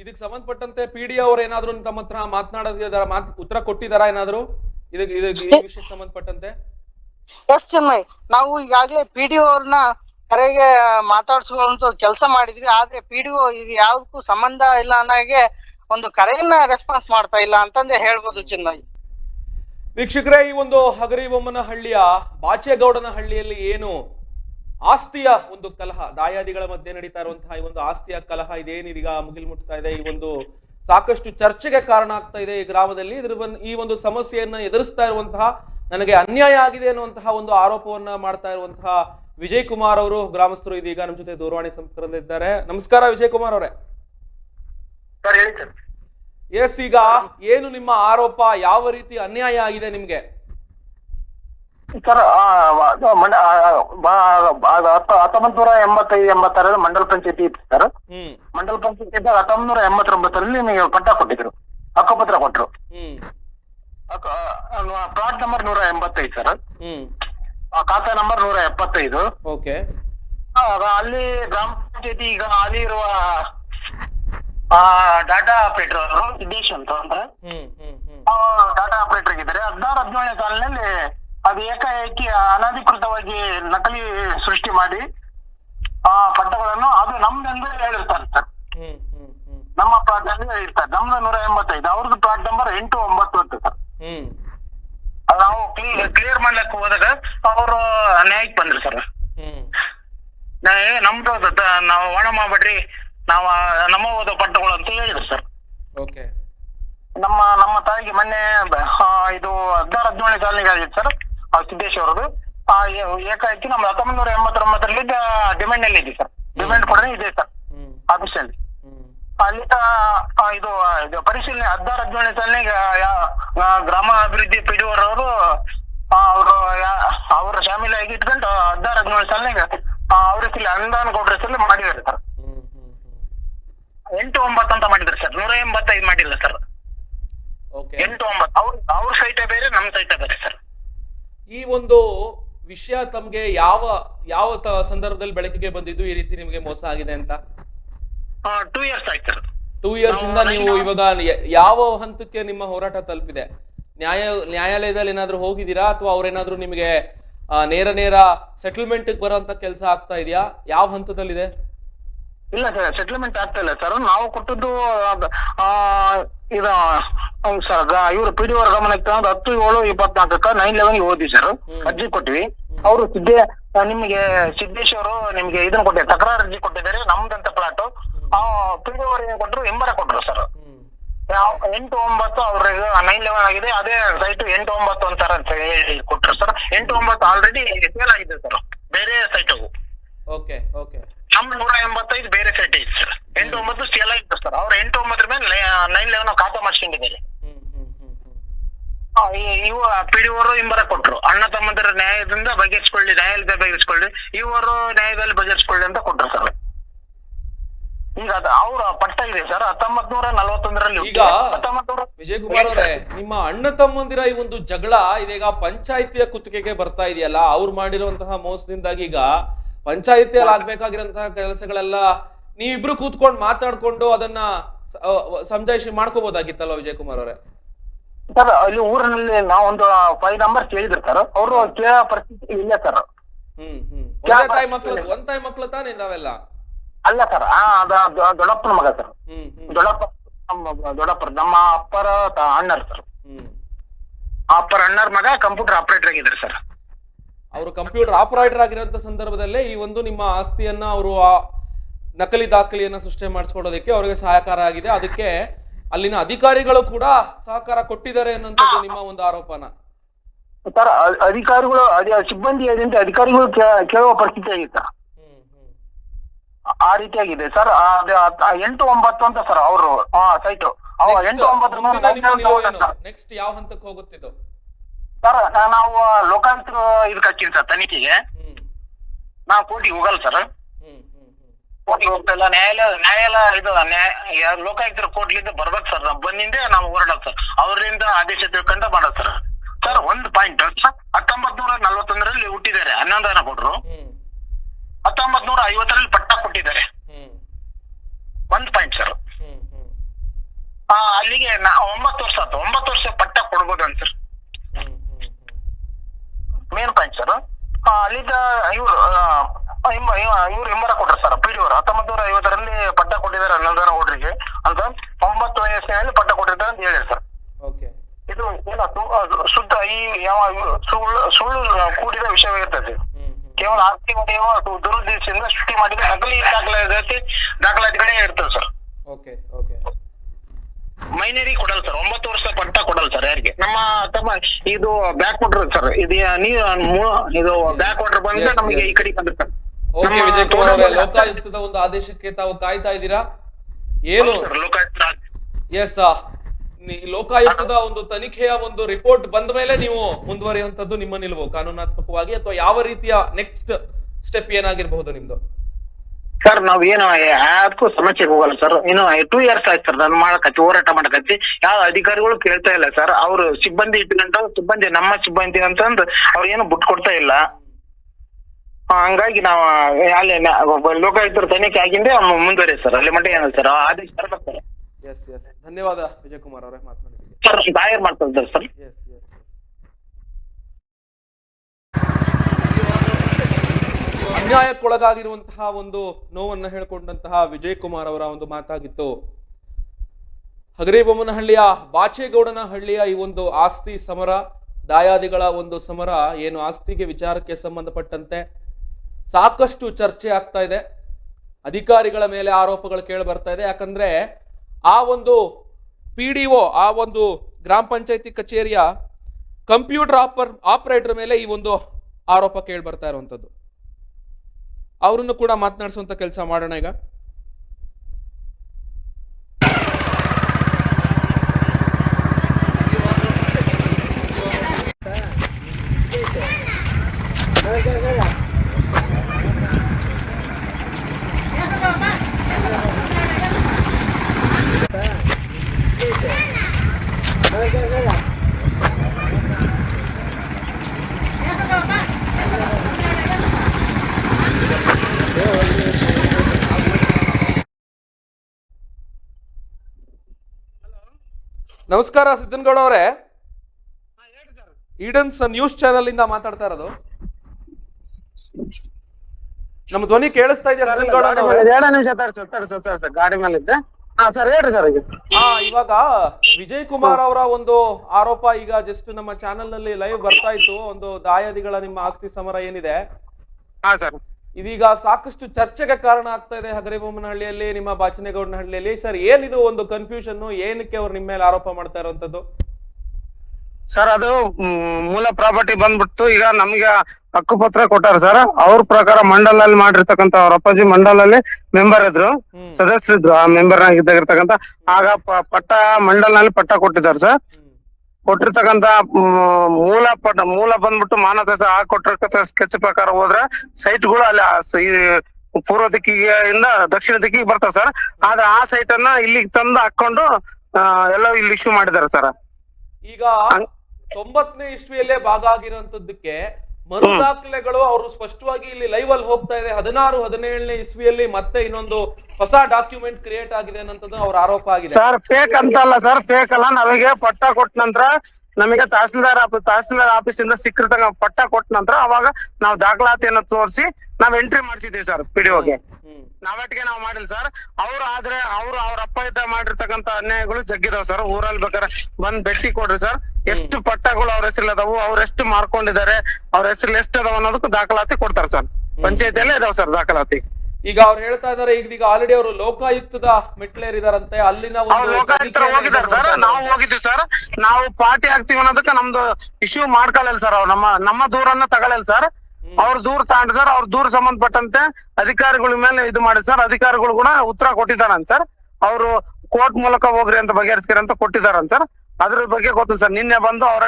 Speaker 1: ಇದಕ್ಕೆ ಸಂಬಂಧಪಟ್ಟಂತೆ ಪಿ ಡಿ ಅವರು ಏನಾದ್ರು ತಮ್ಮ ಹತ್ರ ಮಾತನಾಡೋದಿದಾರ ಮಾತ್ ಉತ್ತರ ಕೊಟ್ಟಿದಾರ ಏನಾದ್ರು? ಇದಕ್ಕೆ ಇದಕ್ಕೆ ವಿಷಯಕ್ಕೆ ಸಂಬಂಧಪಟ್ಟಂತೆ?
Speaker 2: ಎಸ್ ಚೆನ್ನೈ ನಾವು ಈಗಾಗಲೇ ಪಿ ಡಿ ಅವ್ರನ್ನ ಕರೆಗೆ ಮಾತಾಡ್ಸುವಂತ ಕೆಲಸ ಮಾಡಿದ್ವಿ. ಆದ್ರೆ ಪಿ ಡಿ ಇದು ಯಾವ್ದಕ್ಕೂ ಸಂಬಂಧ ಇಲ್ಲ ಅನ್ನೋಗೆ ಒಂದು ಕರೆಯನ್ನ ರೆಸ್ಪಾನ್ಸ್ ಮಾಡ್ತಾ ಇಲ್ಲ ಅಂತಂದೇ ಹೇಳ್ಬೋದು ಚೆನ್ನೈ.
Speaker 1: ವೀಕ್ಷಕರೇ ಈ ಒಂದು ಹಗರಿ ಹಳ್ಳಿಯ ಬಾಚೇಗೌಡನ ಹಳ್ಳಿಯಲ್ಲಿ ಏನು ಆಸ್ತಿಯ ಒಂದು ಕಲಹ ದಾಯಾದಿಗಳ ಮಧ್ಯೆ ನಡೀತಾ ಇರುವಂತಹ ಈ ಒಂದು ಆಸ್ತಿಯ ಕಲಹ ಇದೇನಿದೀಗ ಮುಗಿಲು ಮುಟ್ತಾ ಇದೆ? ಈ ಒಂದು ಸಾಕಷ್ಟು ಚರ್ಚೆಗೆ ಕಾರಣ ಆಗ್ತಾ ಇದೆ ಈ ಗ್ರಾಮದಲ್ಲಿ. ಇದ್ರ ಬಂದ್ ಈ ಒಂದು ಸಮಸ್ಯೆಯನ್ನ ಎದುರಿಸ್ತಾ ಇರುವಂತಹ ನನಗೆ ಅನ್ಯಾಯ ಆಗಿದೆ ಅನ್ನುವಂತಹ ಒಂದು ಆರೋಪವನ್ನ ಮಾಡ್ತಾ ಇರುವಂತಹ ವಿಜಯ್ ಕುಮಾರ್ ಅವರು ಗ್ರಾಮಸ್ಥರು ಇದೀಗ ನಮ್ಮ ಜೊತೆ ದೂರವಾಣಿ ಸಂಪರ್ಕದಲ್ಲಿದ್ದಾರೆ ನಮಸ್ಕಾರ ವಿಜಯ್ ಕುಮಾರ್ ಅವರೇ ಎಸ್ ಈಗ ಏನು ನಿಮ್ಮ ಆರೋಪ ಯಾವ ರೀತಿ ಅನ್ಯಾಯ ಆಗಿದೆ ನಿಮ್ಗೆ?
Speaker 3: ಸರ್ ಆ, ಅದು ಮಂಡ- ಆ, ಬಾ- ಬಾ- ಅದು ನೂರ ಎಂಬತ್ತೈದು ಎಂಬತ್ತಾರಲ್ಲಿ ಮಂಡಲ ಪಂಚಾಯತಿ ಇತ್ತು ಸರ್.
Speaker 1: ಹ್ಮ್.
Speaker 3: ಮಂಡಲ ಪಂಚಾಯತಿ ಇದ್ದಾಗ ಹತ್ತೊಂಬತ್ನೂರ ಎಂಬತ್ತೊಂಬತ್ತರಲ್ಲಿ ನಿಮಗೆ ಪಟ್ಟ ಕೊಟ್ಟಿದ್ರು ಹಕ್ಕುಪತ್ರ ಕೊಟ್ಟರು
Speaker 1: ಹ್ಮ್.
Speaker 3: ಪ್ಲಾಟ್ ನಂಬರ್ ನೂರ ಎಂಬತ್ತೈದು ಸರ್. ಖಾತಾ ನಂಬರ್ ನೂರ ಎಪ್ಪತ್ತೈದು.
Speaker 1: ಓಕೆ.
Speaker 3: ಅಲ್ಲಿ ಗ್ರಾಮ ಪಂಚಾಯತಿ ಈಗ ಅಲ್ಲಿ ಇರುವ ಡಾಟಾ ಆಪರೇಟರ್ ಅವರು ಸಿದ್ದೇಶ್ ಅಂತ ಅಂದ್ರೆ ಡಾಟಾ ಆಪರೇಟರ್ ಇದ್ದಾರೆ ಹದಿನಾರು ಹದಿನೇಳನೇ ಸಾಲಿನಲ್ಲಿ ಅದು ಏಕಾಏಕಿ ಅನಧಿಕೃತವಾಗಿ ನಕಲಿ ಸೃಷ್ಟಿ ಮಾಡಿ ಆ ಪಟ್ಟಗಳನ್ನು ಅದು ನಮ್ದೆಂದು ಹೇಳಿರ್ತಾರೆ ಸರ್.
Speaker 1: ಹ್ಮ್ ಹ್ಮ್ ಹ್ಮ್.
Speaker 3: ನಮ್ಮ ಪ್ಲಾಟ್ ಅಲ್ಲಿ ಇರ್ತಾರೆ ನಮ್ದು ನೂರ ಎಂಬತ್ತೈದು ಅವ್ರದ್ದು ಪ್ಲಾಟ್ ನಂಬರ್ ಎಂಟು ಒಂಬತ್ತು ಅಂತ ಸರ್.
Speaker 1: ಹ್ಮ್.
Speaker 3: ಅದು ನಾವು ಕ್ಲಿಯರ್ ಮಾಡ್ಲಿಕ್ಕೆ ಹೋದಾಗ ಅವರು ನ್ಯಾಯಕ್ಕೆ ಬಂದ್ರು ಸರ್.
Speaker 1: ಹ್ಮ್.
Speaker 3: ನಮ್ದು ನಾವು ಒಣ ಮಾಡ್ಬೇಡ್ರಿ ನಾವು ನಮ್ಮ ಓದೋ ಪಟ್ಟಗಳು ಅಂತ ಹೇಳಿದ್ರು ಸರ್.
Speaker 1: ಓಕೆ.
Speaker 3: ನಮ್ಮ ನಮ್ಮ ತಾಯಿಗೆ ಮೊನ್ನೆ ಬ- ಇದು ಹದಿನಾರು ಹದಿನೇಳನೇ ಸಾಲಿಗೆ ಆಗಿತ್ತು ಸರ್. ಸಿದ್ದೇಶ್ ಅವರದು ಆ, ಏಕಾಏಕಿ ನಮ್ಮ ಹತ್ತೊಂಬತ್ ನೂರ ಎಂಬತ್ತೊಂಬತ್ತರಲ್ಲಿ ಡಿಮ್ಯಾಂಡ್ ಅಲ್ಲಿ ಇದೆ ಸರ್. ಡಿಮ್ಯಾಂಡ್ ಕೂಡ ಇದೆ ಸರ್.
Speaker 1: ಆಫೀಸ್
Speaker 3: ಆಫೀಸಲ್ಲಿ. ಅಲ್ಲಿ ಆ, ಇದು ಆ, ಪರಿಶೀಲನೆ ಹದಿನಾರು ಹದಿನೇಳನೇ ಸಾಲಿನ ಗ್ರಾಮ ಅಭಿವೃದ್ಧಿ ಪಿ ಡಿ ಅವರು ಅವರು ಅವರ ಆಗಿ ಇಟ್ಕೊಂಡು ಹದಿನಾರು ಹದಿನೇಳು ಸಾಲಿನಾಗ ಅವ್ರ ಹೆಸರಲ್ಲಿ ಅನುದಾನ ಗೌಡ್ರ ಹೆಸರಲ್ಲಿ ಮಾಡಿದ್ದಾರೆ ಸರ್. ಎಂಟು ಒಂಬತ್ತು ಅಂತ ಮಾಡಿದ್ರು ಸರ್. ನೂರ ಎಂಬತ್ತೈದು ಮಾಡಿಲ್ಲ ಸರ್. ಎಂಟು ಒಂಬತ್ತು. ಅವ್ರ ಅವ್ರ ಸೈಟೇ ಬೇರೆ ನಮ್ಮ ಸೈಟೇ ಬೇರೆ ಸರ್.
Speaker 1: ಈ ಒಂದು ವಿಷಯ ತಮ್ಗೆ ಯಾವ ಯಾವ ಸಂದರ್ಭದಲ್ಲಿ ಬೆಳಕಿಗೆ ಬಂದಿದ್ದು ಈ ರೀತಿ ನಿಮಗೆ ಮೋಸ ಆಗಿದೆ ಅಂತ?
Speaker 3: ಟೂ ಇಯರ್ಸ್ ಆಯ್ತು.
Speaker 1: ಟೂ ಇಯರ್ಸ್ ಇಂದ ನೀವು ಇವಾಗ ಯಾವ ಹಂತಕ್ಕೆ ನಿಮ್ಮ ಹೋರಾಟ ತಲುಪಿದೆ? ನ್ಯಾಯ ನ್ಯಾಯಾಲಯದಲ್ಲಿ ಏನಾದ್ರೂ ಹೋಗಿದ್ದೀರಾ? ಅಥವಾ ಅವ್ರೇನಾದ್ರೂ ನಿಮಗೆ ನೇರ ನೇರ ಸೆಟಲ್ಮೆಂಟ್ ಬರೋಂತ ಕೆಲಸ ಆಗ್ತಾ ಇದೆಯಾ? ಯಾವ ಹಂತದಲ್ಲಿದೆ?
Speaker 3: ಇಲ್ಲ ಸರ್ ಸೆಟಲ್ಮೆಂಟ್ ಆಗ್ತಾ ಇಲ್ಲ. ಸರ್ ನಾವು ಕೊಟ್ಟದ್ದು ಆ, ಇದು ಹೌದು ಸರ್ ಇವರು ಪಿ ಡಿ ಅವರ ಗಮನಕ್ಕೆ ತಂದು ಹತ್ತು ಏಳು ಇಪ್ಪತ್ನಾಲ್ಕಕ್ಕ ನೈನ್ ಲೆವೆನ್ ಓದಿ ಸರ್. ಅರ್ಜಿ ಕೊಟ್ಟಿವಿ ಅವರು ಸಿದ್ದೇ ನಿಮ್ಗೆ ನಿಮಗೆ ಸಿದ್ದೇಶ್ ಅವರು ನಿಮಗೆ ಇದನ್ನ ಕೊಟ್ಟಿದ್ದಾರೆ ತಕರಾರು ಅರ್ಜಿ ಕೊಟ್ಟಿದ್ದಾರೆ ನಮ್ದಂತ ಪ್ಲಾಟ್ ಪಿ ಡಿ ಅವರು ಏನ್ ಕೊಟ್ಟರು ಎಂಬರ ಕೊಟ್ಟರು ಸರ್ ಎಂಟು ಒಂಬತ್ತು ಅವ್ರಿಗೆ ನೈನ್ ಲೆವೆನ್ ಆಗಿದೆ ಅದೇ ಸೈಟ್ ಎಂಟು ಒಂಬತ್ತು ಅಂತಾರ ಅಂತ ಹೇಳಿ ಕೊಟ್ಟರು ಸರ್ ಎಂಟು ಒಂಬತ್ತು ಆಲ್ರೆಡಿ ಸೇಲ್ ಆಗಿದೆ ಸರ್ ಬೇರೆ ಸೈಟ್
Speaker 1: ಓಕೆ ಓಕೆ
Speaker 3: ನಮ್ ನೂರ ಎಂಬತ್ತೈದು ಬೇರೆ ಸೈಟ್ ಇದೆ ಸರ್ ಎಂಟು ಒಂಬತ್ತು ಸೇಲ್ ಆಗಿದೆ ಸರ್ ಅವ್ರ ಎಂಟು ಒಂಬತ್ತರ ಮೇಲೆ ನೈನ್ ಲೆವೆನ್ ಖಾತಾ ಮಾಡಿಸ್ಕೊಂಡಿದ್ದಾರೆ ಇವ ಅವರು ಇಂಬರ ಕೊಟ್ರು. ಅಣ್ಣ ತಮ್ಮಂದಿರ ನ್ಯಾಯದಿಂದ ಬಗೆಹರಿಸ್ಕೊಳ್ಳಿ ನ್ಯಾಯಾಲಯದ ಬಗೆಹರಿಸ್ಕೊಳ್ಳಿ ಇವರು ನ್ಯಾಯದಲ್ಲಿ ಬಗೆಹರಿಸ್ಕೊಳ್ಳಿ ಅಂತ ಕೊಟ್ರು ಸರ್ ಈಗ ಅದ ಅವ್ರ ಪಟ್ಟ ಇದೆ ಸರ್ ಹತ್ತೊಂಬತ್ ನೂರ ನಲವತ್ತೊಂದರಲ್ಲಿ
Speaker 1: ಈಗ ವಿಜಯ್ ಕುಮಾರ್ ಅವರೇ ನಿಮ್ಮ ಅಣ್ಣ ತಮ್ಮಂದಿರ ಈ ಒಂದು ಜಗಳ ಇದೀಗ ಪಂಚಾಯಿತಿಯ ಕುತ್ತಿಗೆಗೆ ಬರ್ತಾ ಇದೆಯಲ್ಲ ಅವ್ರು ಮಾಡಿರುವಂತಹ ಮೋಸದಿಂದಾಗಿ ಈಗ ಪಂಚಾಯಿತಿಯಲ್ಲಿ ಆಗ್ಬೇಕಾಗಿರುವಂತಹ ಕೆಲಸಗಳೆಲ್ಲ ನೀವಿಬ್ರು ಕೂತ್ಕೊಂಡು ಮಾತಾಡ್ಕೊಂಡು ಅದನ್ನ ಸಮಜಾಯಿಷಿ ಮಾಡ್ಕೋಬಹುದಾಗಿತ್ತಲ್ಲ ವಿಜಯ್ ಕುಮಾರ್ ಅವರೇ?
Speaker 3: ಸರ್ ಅಲ್ಲಿ ಊರಿನಲ್ಲಿ ನಾವೊಂದು ಫೈವ್ ನಂಬರ್ ಕೇಳಿದ್ರು ಸರ್. ಅವರು ಕೇಳ ಪರಿಸ್ಥಿತಿ ಇಲ್ಲ ಸರ್.
Speaker 1: ಹ್ಮ್ ಹ್ಮ್. ಒಂದೇ ತಾಯಿ ಮಕ್ಳು ಒಂದ್ ತಾಯಿ ಮಕ್ಳು ತಾನೇ ನಾವೆಲ್ಲ
Speaker 3: ಅಲ್ಲ ಸರ್ ಆ ಅದ ದೊಡ್ಡಪ್ಪನ ಮಗ ಸರ್.
Speaker 1: ಹ್ಮ್ ಹ್ಮ್.
Speaker 3: ದೊಡ್ಡಪ್ಪ ನಮ್ಮ ದೊಡ್ಡಪ್ಪರ ನಮ್ಮ ಅಪ್ಪರ ತ- ಅಣ್ಣರ್ ಸರ್.
Speaker 1: ಹ್ಮ್.
Speaker 3: ಆ ಅಪ್ಪರ ಅಣ್ಣರ ಮಗ ಕಂಪ್ಯೂಟರ್ ಆಪರೇಟರ್ ಆಗಿದ್ದಾರೆ ಸರ್.
Speaker 1: ಅವರು ಕಂಪ್ಯೂಟರ್ ಆಪರೇಟರ್ ಆಗಿರುವಂತ ಸಂದರ್ಭದಲ್ಲೇ ಈ ಒಂದು ನಿಮ್ಮ ಆಸ್ತಿಯನ್ನ ಅವರು ನಕಲಿ ದಾಖಲೆಯನ್ನು ಸೃಷ್ಟಿ ಮಾಡಿಸ್ಕೊಡೋದಕ್ಕೆ ಅವರಿಗೆ ಸಹಕಾರ ಆಗಿದೆ. ಅದಕ್ಕೆ ಅಲ್ಲಿನ ಅಧಿಕಾರಿಗಳು ಕೂಡ ಸಹಕಾರ ಕೊಟ್ಟಿದ್ದಾರೆ ಅನ್ನೋದು ನಿಮ್ಮ ಒಂದು ಆರೋಪನ.
Speaker 3: ಸರ್ ಅಧಿಕಾರಿಗಳು ಸಿಬ್ಬಂದಿ ಏಜೆಂಟ್ ಅಧಿಕಾರಿಗಳು ಕೇಳುವ ಪರಿಸ್ಥಿತಿ ಆಗಿತ್ತು? ಆ ರೀತಿಯಾಗಿದೆ ಸರ್ ಎಂಟು ಒಂಬತ್ತು ಅಂತ ಸರ್ ಅವರು ಆ ಸೈಟು ಎಂಟು ಒಂಬತ್ತು
Speaker 1: ನೆಕ್ಸ್ಟ್ ಯಾವ ಹಂತಕ್ಕೆ ಹೋಗುತ್ತಿದ್ದು?
Speaker 3: ಸರ್ ನಾವು ಲೋಕಾಂತರ ಇದಕ್ಕೆ ಸರ್ ತನಿಖೆಗೆ. ನಾವು ಕೋರ್ಟಿಗೆ ಹೋಗಲ್ಲ ಸರ್. ಕೋರ್ಟಿಗೆ ಹೋಗ್ತಾ ಇಲ್ಲ. ನ್ಯಾಯಾಲಯ ನ್ಯಾಯಾಲಯ ಇದು ನ್ಯಾಯ ಲೋಕಾಯುಕ್ತರ ಕೋರ್ಟ್ಲಿಂದ ಬರ್ಬೇಕು ಸರ್. ನಾವು ಬಂದಿಂದೆ ನಾವು ಹೊರಡೋದು ಸರ್. ಅವರಿಂದ ಆದೇಶ ತಿಳ್ಕೊಂಡ ಮಾಡೋದು ಸರ್. ಸರ್ ಒಂದು ಪಾಯಿಂಟ್ ಹತ್ತೊಂಬತ್ ನೂರ ನಲ್ವತ್ತೊಂದರಲ್ಲಿ ಹುಟ್ಟಿದ್ದಾರೆ ಅನ್ನದಾನ ಕೊಟ್ರು. ಹತ್ತೊಂಬತ್ ನೂರ ಐವತ್ತರಲ್ಲಿ ಪಟ್ಟ ಕೊಟ್ಟಿದ್ದಾರೆ. ಒಂದ್ ಪಾಯಿಂಟ್ ಸರ್. ಅಲ್ಲಿಗೆ ನಾ ಒಂಬತ್ತು ವರ್ಷ ಆಯ್ತು. ಒಂಬತ್ತು ವರ್ಷ ಪಟ್ಟ ಕೊಡ್ಬೋದು ಅಂತ ಸರ್ ಮೇನ್ ಪಾಯಿಂಟ್ ಸರ್. ಅಲ್ಲಿದ್ದ ಇವರು ಇವ್ರು ಹಿಂಬರ ಕೊಟ್ರು ಸರ್ ಪಿ ಡಿ ಅವರು ಹತ್ತೊಂಬತ್ತು ನೂರ ಐವತ್ತರಲ್ಲಿ ಪಟ್ಟ ಕೊಟ್ಟಿದ್ದಾರೆ ಹನ್ನೊಂದು ಜನ ಹುಡುಗರಿಗೆ ಅಂತ ಒಂಬತ್ತು ವಯಸ್ಸಿನಲ್ಲಿ ಪಟ್ಟ ಕೊಟ್ಟಿದ್ದಾರೆ ಅಂತ ಹೇಳಿದ್ರು ಸರ್.
Speaker 1: ಓಕೆ.
Speaker 3: ಇದು ಏನು ಶುದ್ಧ ಈ ಯಾವ ಸುಳ್ಳು ಸುಳ್ಳು ಕೂಡಿದ ವಿಷಯವಿರ್ತದೆ ಕೇವಲ ಆಸ್ತಿ ಹೊಡೆಯುವ ದುರುದ್ದೇಶದಿಂದ ಸೃಷ್ಟಿ ಮಾಡಿದ ನಕಲಿ ದಾಖಲಾತಿ ದಾಖಲಾತಿಗಳೇ ಇರ್ತದೆ ಸರ್.
Speaker 1: Okay okay.
Speaker 3: ಮೈನರಿಗೆ ಕೊಡಲ್ಲ ಸರ್ ಒಂಬತ್ತು ವರ್ಷ ಪಟ್ಟ ಕೊಡಲ್ಲ ಸರ್ ಯಾರಿಗೆ. ನಮ್ಮ ತಮ್ಮ ಇದು ಬ್ಯಾಕ್ ವಾಟರ್ ಸರ್ ಇದು ನೀವು ಇದು ಬ್ಯಾಕ್ ವಾಟರ್ ಬಂದ್ರೆ ನಮಗೆ ಈ ಕಡೆ ಬಂದಿರುತ್ತೆ
Speaker 1: ಓಕೆ ವಿಜಯ್ ಕುಮಾರ್ ಅವರೇ ಲೋಕಾಯುಕ್ತದ ಒಂದು ಆದೇಶಕ್ಕೆ ತಾವು ಕಾಯ್ತಾ ಇದ್ದೀರಾ? ಏನು? ಎಸ್ ಲೋಕಾಯುಕ್ತದ ಒಂದು ತನಿಖೆಯ ಒಂದು ರಿಪೋರ್ಟ್ ಬಂದ ಮೇಲೆ ನೀವು ಮುಂದುವರಿಯುವಂತದ್ದು ನಿಮ್ಮ ನಿಲುವು ಕಾನೂನಾತ್ಮಕವಾಗಿ ಅಥವಾ ಯಾವ ರೀತಿಯ ನೆಕ್ಸ್ಟ್ ಸ್ಟೆಪ್ ಏನಾಗಿರಬಹುದು ನಿಮ್ದು?
Speaker 3: ಸರ್ ನಾವ್ ಏನು ಯಾವ್ದಕ್ಕೂ ಸಮಸ್ಯೆಗೆ ಹೋಗಲ್ಲ ಸರ್. ಇನ್ನು ಟೂ ಇಯರ್ಸ್ ಆಯ್ತು ಸರ್ ನಾನು ಮಾಡಕತ್ತಿ ಹೋರಾಟ ಮಾಡಕತ್ತಿ. ಯಾವ ಅಧಿಕಾರಿಗಳು ಕೇಳ್ತಾ ಇಲ್ಲ ಸರ್. ಅವ್ರು ಸಿಬ್ಬಂದಿ ಇಟ್ಕೊಂಡ ಸಿಬ್ಬಂದಿ ನಮ್ಮ ಸಿಬ್ಬಂದಿ ಅಂತಂದ್ ಅವ್ರ ಏನು ಬಿಟ್ಟು ಕೊಡ್ತಾ ಇಲ್ಲ. ಹಂಗಾಗಿ ನಾವು ಅಲ್ಲಿ ಲೋಕಾಯುಕ್ತರ ತನಿಖೆ ಆಗಿಂದೆ ಮುಂದುವರಿ ಸರ್ ಅಲ್ಲಿ ಮಟ್ಟ ಏನಲ್ಲ ಸರ್ ಆದೇಶ ಬರ್ಬೇಕು
Speaker 1: ಎಸ್ ಎಸ್ ಧನ್ಯವಾದ ವಿಜಯ್ ಕುಮಾರ್ ಅವರೇ ಮಾತನಾಡಿದ್ದೀವಿ
Speaker 3: ಸರ್ ದಾಯರ್ ಮಾಡ್ತಾರೆ ಸರ್
Speaker 1: ಎಸ್ ಎಸ್ ಅನ್ಯಾಯಕ್ಕೊಳಗಾಗಿರುವಂತಹ ಒಂದು ನೋವನ್ನ ಹೇಳಿಕೊಂಡಂತಹ ವಿಜಯ್ ಕುಮಾರ್ ಅವರ ಒಂದು ಮಾತಾಗಿತ್ತು. ಹಗರಿಬೊಮ್ಮನಹಳ್ಳಿಯ ಬಾಚೇಗೌಡನ ಹಳ್ಳಿಯ ಈ ಒಂದು ಆಸ್ತಿ ಸಮರ ದಾಯಾದಿಗಳ ಒಂದು ಸಮರ ಏನು ಆಸ್ತಿಗೆ ವಿಚಾರಕ್ಕೆ ಸಂಬಂಧಪಟ್ಟಂತೆ ಸಾಕಷ್ಟು ಚರ್ಚೆ ಆಗ್ತಾ ಇದೆ. ಅಧಿಕಾರಿಗಳ ಮೇಲೆ ಆರೋಪಗಳು ಕೇಳಿ ಬರ್ತಾ ಇದೆ. ಯಾಕಂದ್ರೆ ಆ ಒಂದು ಪಿ ಡಿ ಒ, ಆ ಒಂದು ಗ್ರಾಮ ಪಂಚಾಯತಿ ಕಚೇರಿಯ ಕಂಪ್ಯೂಟರ್ ಆಪರ್, ಆಪರೇಟರ್ ಮೇಲೆ ಈ ಒಂದು ಆರೋಪ ಕೇಳಿ ಬರ್ತಾ ಇರುವಂಥದ್ದು. ಅವರನ್ನು ಕೂಡ ಮಾತನಾಡಿಸುವಂತ ಕೆಲಸ ಮಾಡೋಣ ಈಗ. ನಮಸ್ಕಾರ ಸಿದ್ದನಗೌಡ ಅವರೇ. ಈಡನ್ಸ್ ನ್ಯೂಸ್ ಚಾನೆಲ್ ಇಂದ ಮಾತಾಡ್ತಾ ಇರೋದು. ನಮ್ಮ ಧ್ವನಿ ಕೇಳಿಸ್ತಾ ಇದೆಯಾ ಸಿದ್ದನಗೌಡ ಅವರೇ?
Speaker 4: ಎರಡು ನಿಮಿಷ ಗಾಡಿ ಮೇಲೆ ಇದ್ದೆ ಹಾ ಸರ್ ಹೇಳ್ರಿ ಸರ್ ಈಗ.
Speaker 1: ಹಾ ಇವಾಗ ವಿಜಯ್ ಕುಮಾರ್ ಅವರ ಒಂದು ಆರೋಪ ಈಗ ಜಸ್ಟ್ ನಮ್ಮ ಚಾನೆಲ್ನಲ್ಲಿ ಲೈವ್ ಬರ್ತಾ ಇತ್ತು. ಒಂದು ದಾಯಾದಿಗಳ ನಿಮ್ಮ ಆಸ್ತಿ ಸಮರ ಏನಿದೆ?
Speaker 4: ಹಾ ಸರ್.
Speaker 1: ಇದೀಗ ಸಾಕಷ್ಟು ಚರ್ಚೆಗೆ ಕಾರಣ ಆಗ್ತಾ ಇದೆ ಹಗರಿಬೊಮ್ಮನಹಳ್ಳಿಯಲ್ಲಿ ನಿಮ್ಮ ಬಾಚನಗೌಡನಹಳ್ಳಿಯಲ್ಲಿ. ಸರ್ ಏನಿದು ಒಂದು ಕನ್ಫ್ಯೂಷನ್ ಏನಕ್ಕೆ ಅವ್ರು ನಿಮ್ಮ ಮೇಲೆ ಆರೋಪ ಮಾಡ್ತಾ ಇರುವಂತದ್ದು
Speaker 4: ಸರ್ ಅದು ಮೂಲ ಪ್ರಾಪರ್ಟಿ ಬಂದ್ಬಿಟ್ಟು ಈಗ ನಮ್ಗೆ ಹಕ್ಕುಪತ್ರ ಕೊಟ್ಟಾರ ಸರ್. ಅವ್ರ ಪ್ರಕಾರ ಮಂಡಲಲ್ಲಿ ಮಾಡಿರ್ತಕ್ಕಂತ ಅವ್ರ ಅಪ್ಪಾಜಿ ಮಂಡಲಲ್ಲಿ ಮೆಂಬರ್ ಇದ್ರು ಸದಸ್ಯರಿದ್ರು ಆ ಮೆಂಬರ್ ಆಗಿದ್ದಾಗಿರ್ತಕ್ಕಂತ ಆಗ ಪಟ್ಟ ಪಟ್ಟ ಮಂಡಲ್ನಲ್ಲಿ ಪಟ್ಟ ಕೊಟ್ಟಿದ್ದಾರೆ ಸರ್. ಕೊಟ್ಟಿರ್ತಕ್ಕಂತ ಮೂಲ ಪಟ ಮೂಲ ಬಂದ್ಬಿಟ್ಟು ಮಾನದಶ ಆ ಕೊಟ್ಟಿರ್ತಕ್ಕಂತ ಸ್ಕೆಚ್ ಪ್ರಕಾರ ಹೋದ್ರೆ ಸೈಟ್ಗಳು ಅಲ್ಲಿ ಪೂರ್ವ ದಿಕ್ಕಿಗೆ ಇಂದ ದಕ್ಷಿಣ ದಿಕ್ಕಿಗೆ ಬರ್ತಾವ ಸರ್ ಆದ್ರೆ ಆ ಸೈಟ್ ಅನ್ನ ಇಲ್ಲಿಗೆ ತಂದು ಹಾಕೊಂಡು ಎಲ್ಲ ಇಲ್ಲಿ ಇಶ್ಯೂ ಮಾಡಿದ್ದಾರೆ ಸರ್
Speaker 1: ಈಗ ತೊಂಬತ್ತನೇ ಇಸ್ವಿಯಲ್ಲೇ ಭಾಗ ಆಗಿರುವಂತದ್ದಕ್ಕೆ ಮರು ದಾಖಲೆಗಳು ಅವರು ಸ್ಪಷ್ಟವಾಗಿ ಇಲ್ಲಿ ಲೈವ್ ಅಲ್ಲಿ ಹೋಗ್ತಾ ಇದೆ. ಹದಿನಾರು ಹದಿನೇಳನೇ ಇಸ್ವಿಯಲ್ಲಿ ಮತ್ತೆ ಇನ್ನೊಂದು ಹೊಸ ಡಾಕ್ಯುಮೆಂಟ್ ಕ್ರಿಯೇಟ್ ಆಗಿದೆ ಅನ್ನೋದು ಅವ್ರ ಆರೋಪ ಆಗಿದೆ.
Speaker 4: ಸರ್ ಫೇಕ್ ಅಂತ ಅಲ್ಲ ಸರ್ ಫೇಕ್ ಅಲ್ಲ. ನಮಗೆ ಪಟ್ಟ ಕೊಟ್ಟ ನಂತರ ನಮಗೆ ತಹಸೀಲ್ದಾರ್ ಆಫೀಸ್ ತಹಸೀಲ್ದಾರ್ ಆಫೀಸ್ ಇಂದ ಸಿಕ್ಕಿರ್ತ ಪಟ್ಟ ಕೊಟ್ಟ ನಂತರ ಅವಾಗ ನಾವು ದಾಖಲಾತಿಯನ್ನು ತೋರಿಸಿ ನಾವ್ ಎಂಟ್ರಿ ಮಾಡಿಸಿದೀವಿ ಸರ್ ಪಿಡಿಒಗೆ ನಾವಟ್ಟಿಗೆ ನಾವು ಮಾಡಿಲ್ಲ ಸರ್ ಅವ್ರು ಆದ್ರೆ ಅವ್ರು ಅವ್ರ ಅಪ್ಪ ಇದ್ದ ಮಾಡಿರ್ತಕ್ಕಂತ ಅನ್ಯಾಯಗಳು ಜಗ್ಗಿದಾವ್ ಸರ್ ಊರಲ್ಲಿ ಬೇಕಾದ್ರೆ ಬಂದ್ ಭೇಟಿ ಕೊಡ್ರಿ ಸರ್ ಎಷ್ಟು ಪಟ್ಟಗಳು ಅವ್ರ ಹೆಸರು ಅದಾವು ಅವ್ರ ಎಷ್ಟು ಮಾರ್ಕೊಂಡಿದ್ದಾರೆ ಅವ್ರ ಹೆಸರು ಎಷ್ಟು ಅದಾವ ಅನ್ನೋದಕ್ಕೂ ದಾಖಲಾತಿ ಕೊಡ್ತಾರೆ ಸರ್. ಪಂಚಾಯತಿಯಲ್ಲೇ ಇದಾವ ಸರ್ ದಾಖಲಾತಿ.
Speaker 1: ಈಗ ಅವ್ರು ಹೇಳ್ತಾ ಇದಾರೆ ಈಗ ಈಗ ಆಲ್ರೆಡಿ ಅವರು ಲೋಕಾಯುಕ್ತದ ಮೆಟ್ಲೇರಿದಾರಂತೆ ಅಲ್ಲಿನ
Speaker 4: ಲೋಕಾಯುಕ್ತರು ಹೋಗಿದ್ದಾರೆ ಸರ್ ನಾವು ಹೋಗಿದ್ವಿ ಸರ್. ನಾವು ಪಾರ್ಟಿ ಆಗ್ತೀವಿ ಅನ್ನೋದಕ್ಕೆ ನಮ್ದು ಇಶ್ಯೂ ಮಾಡ್ಕೊಳ್ಳಲ್ಲ ಸರ್ ಅವ್ರು ನಮ್ಮ ನಮ್ಮ ದೂರನ್ನ ತಗೊಳ್ಳಲ್ಲ ಸರ್. ಅವ್ರ ದೂರ ತಾಂಡ್ ಸರ್ ಅವ್ರ ದೂರ ಸಂಬಂಧಪಟ್ಟಂತೆ ಅಧಿಕಾರಿಗಳ ಮೇಲೆ ಇದು ಮಾಡಿ ಸರ್ ಅಧಿಕಾರಿಗಳು ಕೂಡ ಉತ್ತರ ಕೊಟ್ಟಿದ್ದಾರಂತ ಸರ್. ಅವರು ಕೋರ್ಟ್ ಮೂಲಕ ಹೋಗ್ರಿ ಅಂತ ಬಗೆಹರಿಸ್ಕರಿ ಅಂತ ಕೊಟ್ಟಿದ್ದಾರಂತ ಸರ್. ಅದ್ರ ಬಗ್ಗೆ ಗೊತ್ತು ಸರ್. ನಿನ್ನೆ ಬಂದು ಅವ್ರ